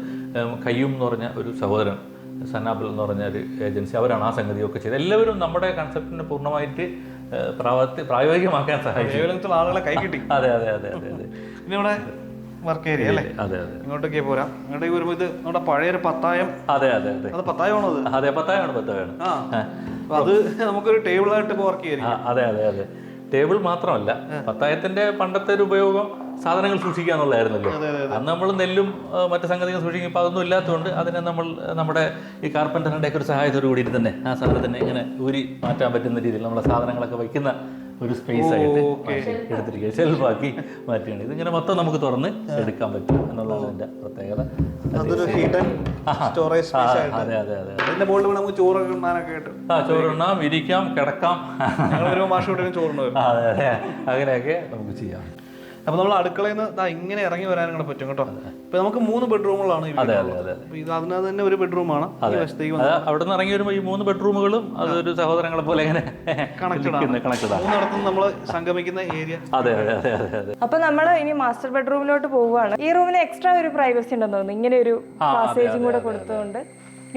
കയ്യും എന്ന് പറഞ്ഞ ഒരു സഹോദരൻ സന്നാബിൾ എന്ന് പറഞ്ഞ ഒരു ഏജൻസി അവരാണ് ആ സംഗതിയൊക്കെ ചെയ്തത്. എല്ലാവരും നമ്മുടെ കൺസെപ്റ്റിനെ പൂർണമായിട്ട് പ്രാവർത്തി പ്രായോഗികമാക്കാൻ സഹായിച്ചു. ആളുകളെ കൈ കിട്ടി. അതെ അതെ അതെ അതെ അതെ. ഇനി ഇവിടെ വർക്ക് ഏരിയ അല്ലേ? അതെ അതെ. ഇങ്ങോട്ടേക്ക് പോരാ. ഇങ്ങോട്ടേക്ക് വരുമ്പോൾ ഇത് നമ്മുടെ പഴയ ഒരു പത്തായം. അതെ അതെ അതെ. അത് പത്തായമാണോ അത്? അതെ പത്തായാണ് പത്തായം ആ. അപ്പൊ അത് നമുക്കൊരു ടേബിൾ ആയിട്ട് വർക്ക് ചെയ്യാം അതെ അതെ അതെ. ടേബിൾ മാത്രമല്ല പത്തായത്തിന്റെ പണ്ടത്തെ ഒരു ഉപയോഗം സാധനങ്ങൾ സൂക്ഷിക്കുക എന്നുള്ളതായിരുന്നല്ലോ. അന്ന് നമ്മൾ നെല്ലും മറ്റു സംഗതികൾ സൂക്ഷിക്കും. ഇപ്പം അതൊന്നും ഇല്ലാത്തതുകൊണ്ട് അതിനെ നമ്മൾ നമ്മുടെ ഈ കാർപ്പന്ററിന്റെ ഒക്കെ ഒരു സഹായത്തോടു കൂടിയിട്ട് തന്നെ ആ സാധനത്തിനെ ഇങ്ങനെ ഊരി മാറ്റാൻ പറ്റുന്ന രീതിയിൽ നമ്മളെ സാധനങ്ങളൊക്കെ വയ്ക്കുന്ന ഒരു സ്പേസ് ആയിട്ട് എടുത്തിരിക്കുക. ഷെൽഫാക്കി മാറ്റിയാണ് ഇതിങ്ങനെ മൊത്തം നമുക്ക് തുറന്ന് എടുക്കാൻ പറ്റും എന്നുള്ളതാണ് എന്റെ പ്രത്യേകത. അതെ അതെ അതെ ആ ചോറുണ്ണാം ഇരിക്കാം കിടക്കാം. അതെ അതെ. അങ്ങനെയൊക്കെ നമുക്ക് ചെയ്യാം. അപ്പൊ നമ്മൾ അടുക്കളയിൽ നിന്ന് ദാ ഇങ്ങനെ ഇറങ്ങി വരാനും കൂടെ പറ്റും കേട്ടോ. ഇപ്പൊ നമുക്ക് മൂന്ന് ബെഡ്റൂമുകളാണ് ഇത് അതിനകത്ത് തന്നെ ഒരു ബെഡ്റൂമാണ് ഈ വശത്തേക്ക് അവിടെ നിന്ന് ഇറങ്ങി വരുമ്പോൾ ഈ മൂന്ന് ബെഡ്റൂമുകളും അതൊരു സഹോദരങ്ങളെ പോലെ ഇങ്ങനെ കണക്റ്റഡ് മൂന്നിടത്തും നമ്മൾ സംഗമിക്കുന്ന ഏരിയ. അതെ അതെ അതെ അതെ അതെ. അപ്പൊ നമ്മൾ ഇനി മാസ്റ്റർ ബെഡ്റൂമിലോട്ട് പോവുകയാണ്. ഈ റൂമിന് എക്സ്ട്രാ ഒരു പ്രൈവസി ഉണ്ടെന്ന് തോന്നുന്നു. ഇങ്ങനെ ഒരു പാസേജും കൂടെ കൊടുത്തുകൊണ്ട്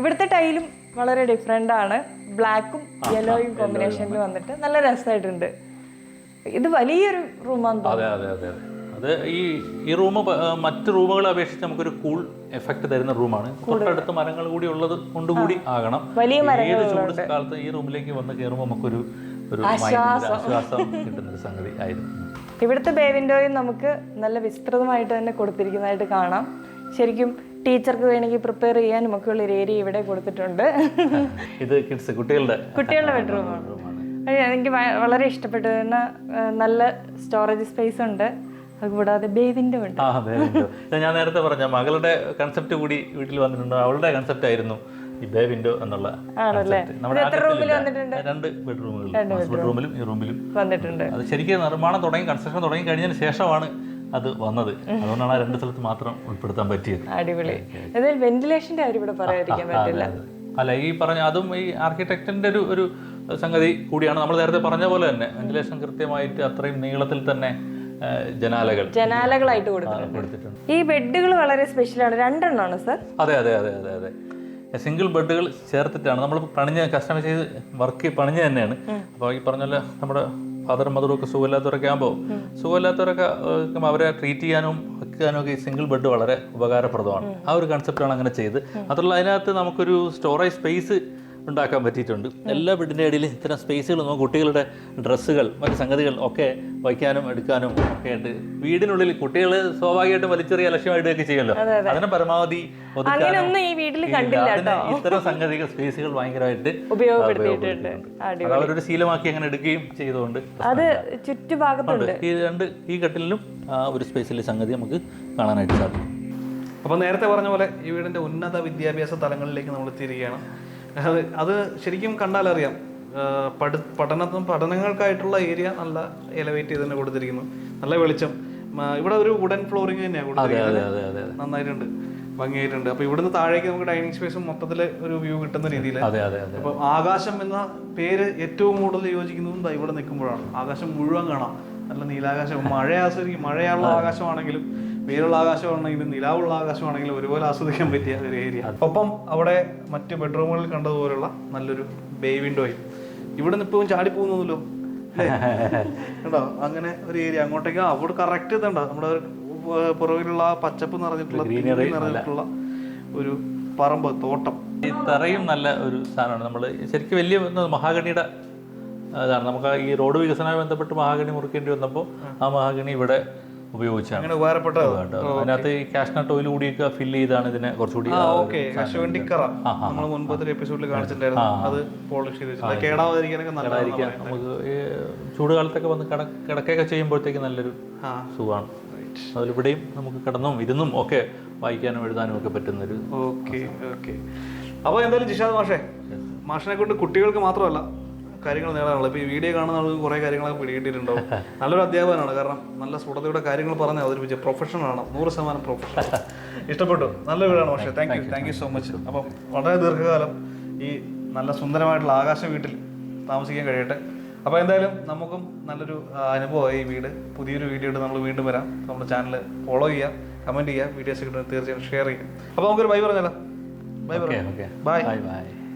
ഇവിടുത്തെ ടൈലും വളരെ ഡിഫറെന്റ് ആണ്. ബ്ലാക്കും യെല്ലോയും കോമ്പിനേഷനിൽ വന്നിട്ട് നല്ല രസമായിട്ടുണ്ട് ഇത് വലിയൊരു റൂമാണ് അതെ അതെ അതെ അതെ. അത് ഈ ഈ റൂം മറ്റ് റൂമുകളെ അപേക്ഷിച്ച് നമുക്കൊരു കൂൾ എഫക്റ്റ് തരുന്ന റൂമാണ്. തൊട്ടടുത്ത് മരങ്ങൾ കൂടി ഉള്ളത് കൊണ്ടുകൂടി ആകണം. വലിയ ഏത് ചൂട് കാലത്ത് ഈ റൂമിലേക്ക് വന്ന് കയറുമ്പോൾ നമുക്കൊരു ഒരു ആശ്വാസം. കിട്ടുന്ന ഒരു സംഗതി ആയിരുന്നു. ഇവിടുത്തെ ബേ വിൻഡോയും നമുക്ക് നല്ല വിസ്തൃതമായിട്ട് തന്നെ കൊടുത്തിരിക്കുന്നതായിട്ട് കാണാം. ശരിക്കും ടീച്ചർക്ക് വേണമെങ്കിൽ പ്രിപ്പയർ ചെയ്യാനും ഒക്കെയുള്ള ഒരു ഏരിയ ഇവിടെ കൊടുത്തിട്ടുണ്ട്. ഇത് കിഡ്സ് കുട്ടികളുടെ കുട്ടികളുടെ ബെഡ്റൂമാണ്. റൂമാണ് എനിക്ക് വളരെ ഇഷ്ടപ്പെട്ടു. തന്നെ നല്ല സ്റ്റോറേജ് സ്പേസ് ഉണ്ട്. അതുകൂടാതെ ഉണ്ട്. ഞാൻ നേരത്തെ പറഞ്ഞ മകളുടെ കൺസെപ്റ്റ് കൂടി വീട്ടിൽ വന്നിട്ടുണ്ട്. അവളുടെ കൺസെപ്റ്റ് ആയിരുന്നു ഈ ബേ വിൻഡോ എന്നുള്ള? രണ്ട് ബെഡ്റൂമുകൾ ബെഡ്റൂമിലും ഈ റൂമിലും വന്നിട്ടുണ്ട്. അത് ശരിക്കും നിർമ്മാണം തുടങ്ങി കൺസ്ട്രക്ഷൻ തുടങ്ങി കഴിഞ്ഞതിന് ശേഷമാണ് അത് വന്നത്. അതുകൊണ്ടാണ് ആ രണ്ട് സ്ഥലത്ത് മാത്രം ഉൾപ്പെടുത്താൻ പറ്റിയത്. അടിപൊളി. വെന്റിലേഷന്റെ കാര്യം ഇവിടെ പറയാതിരിക്കാൻ പറ്റില്ല. അല്ല ഈ പറഞ്ഞ അതും ഈ ആർക്കിടെക്ടിന്റെ ഒരു ഒരു സംഗതി കൂടിയാണ്. നമ്മൾ നേരത്തെ പറഞ്ഞ പോലെ തന്നെ വെന്റിലേഷൻ കൃത്യമായിട്ട് അത്രയും നീളത്തിൽ തന്നെ ജനാലകൾ ജനാലകളായിട്ട് കൊടുത്തിട്ടുണ്ട്. ഈ ബെഡുകൾ വളരെ സ്പെഷ്യലാണ് രണ്ടെണ്ണമാണ് സർ. അതെ അതെ അതെ അതെ അതെ. സിംഗിൾ ബെഡുകൾ ചേർത്തിട്ടാണ്. നമ്മൾ പണിഞ്ഞ് കസ്റ്റമൈസ് ചെയ്ത് വർക്ക് പണിഞ്ഞ് തന്നെയാണ്. അപ്പോൾ ഈ പറഞ്ഞ പോലെ നമ്മുടെ ഫാദറും മദറും ഒക്കെ സുഖമില്ലാത്തവരൊക്കെ ആകുമ്പോൾ സുഖമില്ലാത്തവരൊക്കെ അവരെ ട്രീറ്റ് ചെയ്യാനും വെക്കാനും ഒക്കെ ഈ സിംഗിൾ ബെഡ് വളരെ ഉപകാരപ്രദമാണ്. ആ ഒരു കൺസെപ്റ്റാണ് അങ്ങനെ ചെയ്ത്. മാത്രമല്ല അതിനകത്ത് നമുക്കൊരു സ്റ്റോറേജ് സ്പേസ് ഉണ്ടാക്കാൻ പറ്റിയിട്ടുണ്ട്. എല്ലാ വീടിന്റെ ഇടയിൽ ഇത്തരം സ്പേസുകൾ നമുക്ക് കുട്ടികളുടെ ഡ്രസ്സുകൾ മറ്റ് സംഗതികൾ ഒക്കെ വയ്ക്കാനും എടുക്കാനും ഒക്കെ ആയിട്ട് വീടിനുള്ളിൽ കുട്ടികൾ സ്വാഭാവികമായിട്ടും വലിച്ചെറിയ ലക്ഷ്യമായിട്ടൊക്കെ ചെയ്യുമല്ലോ. അതിനെ പരമാവധി ഒതുക്കാനും ഇത്തരം സംഗതികൾ സ്പേസുകൾ ഭയങ്കരമായിട്ട് ഉപയോഗപ്പെടുത്തിയിട്ടുണ്ട്. അവരൊരു ശീലമാക്കി അങ്ങനെ എടുക്കുകയും ചെയ്തുകൊണ്ട് അത് ചുറ്റുഭാഗത്തുണ്ട്. ഈ രണ്ട് ഈ കട്ടിലിലും ആ ഒരു സ്പേസിലെ സംഗതി നമുക്ക് കാണാനായിട്ട് സാധിക്കും. അപ്പോൾ നേരത്തെ പറഞ്ഞ പോലെ ഈ വീടിന്റെ ഉന്നത വിദ്യാഭ്യാസ തലങ്ങളിലേക്ക് നമ്മൾ എത്തിയിരിക്കുകയാണ്. അത് അത് ശരിക്കും കണ്ടാലറിയാം പഠി പഠനത്തും പഠനങ്ങൾക്കായിട്ടുള്ള ഏരിയ നല്ല എലവേറ്റ് ചെയ്ത് തന്നെ കൊടുത്തിരിക്കുന്നു. നല്ല വെളിച്ചം. ഇവിടെ ഒരു വുഡൻ ഫ്ലോറിംഗ് തന്നെയാണ് കൊടുത്തിരിക്കുന്നത്. നന്നായിട്ടുണ്ട്. ഭംഗിയായിട്ടുണ്ട്. അപ്പൊ ഇവിടുന്ന് താഴേക്ക് നമുക്ക് ഡൈനിങ് സ്പേസും മൊത്തത്തിൽ ഒരു വ്യൂ കിട്ടുന്ന രീതിയിൽ അപ്പൊ ആകാശം എന്ന പേര് ഏറ്റവും കൂടുതൽ യോജിക്കുന്നതും ഇവിടെ നിൽക്കുമ്പോഴാണ്. ആകാശം മുഴുവൻ കാണാം. നല്ല നീലാകാശം. മഴ ആസ്വദിക്കും മഴയുള്ള ആകാശമാണെങ്കിലും വെയിലുള്ള ആകാശമാണെങ്കിലും നിലാവുള്ള ആകാശമാണെങ്കിലും ഒരുപോലെ ആസ്വദിക്കാൻ പറ്റിയ ഒരു ഏരിയ ഒപ്പം അവിടെ മറ്റ് ബെഡ്റൂമുകളിൽ കണ്ടതുപോലുള്ള നല്ലൊരു ബേ വിൻഡോയും ഇവിടെ നിന്ന് ഇപ്പം ചാടി ചാടിപ്പോകുന്നല്ലോ കേട്ടോ അങ്ങനെ ഒരു ഏരിയ അങ്ങോട്ടേക്ക് അവിടെ കറക്റ്റ് ഇതുണ്ടോ? നമ്മുടെ പുറകിലുള്ള പച്ചപ്പ് നിറഞ്ഞിട്ടുള്ള നിറഞ്ഞിട്ടുള്ള ഒരു പറമ്പ് തോട്ടം. ഈ തറയും നല്ല ഒരു സാധനമാണ്. നമ്മൾ ശരിക്കും വലിയ മഹാഗണിയുടെ ഇതാണ്. നമുക്ക് ഈ റോഡ് വികസനവുമായി ബന്ധപ്പെട്ട് മഹാഗണി മുറിക്കേണ്ടി വന്നപ്പോൾ ആ മഹാഗണി ഇവിടെ ഉപയോഗിച്ചാണ്. അങ്ങനെ ഉപകാരപ്പെട്ട. അതിനകത്ത് ഈ കാഷ്നട്ട് ഓയിൽ കൂടിയൊക്കെ ഫില്ല് ചെയ്താണ് ഇതിനെ കുറച്ചുകൂടി നമ്മൾ മുൻപത്തെ എപ്പിസോഡിൽ കാണിച്ചിട്ടുണ്ടായിരുന്നു. അത് പോളിഷ് ചെയ്ത് കേടാവാതിരിക്കാനൊക്കെ നമുക്ക് ചൂടുകാലത്തൊക്കെ വന്ന് കിട കിടക്കുകയൊക്കെ ചെയ്യുമ്പോഴത്തേക്ക് നല്ലൊരു. സുഖമാണ്. അതിലിവിടെയും നമുക്ക് കിടന്നും ഇരുന്നും ഒക്കെ വായിക്കാനും എഴുതാനും ഒക്കെ പറ്റുന്നൊരു ഓക്കെ ഓക്കെ. അപ്പോൾ എന്തായാലും ജിഷാദ് മാഷേ മാഷിനെ കൊണ്ട് കുട്ടികൾക്ക് മാത്രമല്ല കാര്യങ്ങൾ നേടാനുള്ളത്. ഇപ്പോൾ ഈ വീഡിയോ കാണുന്ന ആൾക്ക് കുറേ കാര്യങ്ങളൊക്കെ പിടികിട്ടിയിട്ടുണ്ടാവും. നല്ലൊരു അധ്യാപകനാണ്. കാരണം നല്ല സ്ഫുടതയുടെ കാര്യങ്ങൾ പറഞ്ഞ് അവതരിപ്പിച്ച പ്രൊഫഷണലാണ് നൂറ് ശതമാനം പ്രൊഫഷണൽ ഇഷ്ടപ്പെട്ടു. നല്ല വീടാണ് പക്ഷേ. Thank you thank you so much അപ്പം വളരെ ദീർഘകാലം ഈ നല്ല സുന്ദരമായിട്ടുള്ള ആകാശ വീട്ടിൽ താമസിക്കാൻ കഴിയട്ടെ. അപ്പോൾ എന്തായാലും നമുക്കും നല്ലൊരു അനുഭവമായി ഈ വീട്. പുതിയൊരു വീഡിയോ ഇട്ട് നമ്മൾ വീണ്ടും വരാം. നമ്മുടെ ചാനൽ ഫോളോ ചെയ്യുക കമന്റ് ചെയ്യുക വീഡിയോസ് കിട്ടുന്നത് തീർച്ചയായും ഷെയർ ചെയ്യുക. അപ്പോൾ നമുക്കൊരു ബൈ പറഞ്ഞല്ലോ. ബൈ പറയാം ഓക്കെ ബൈ ബൈ ബൈ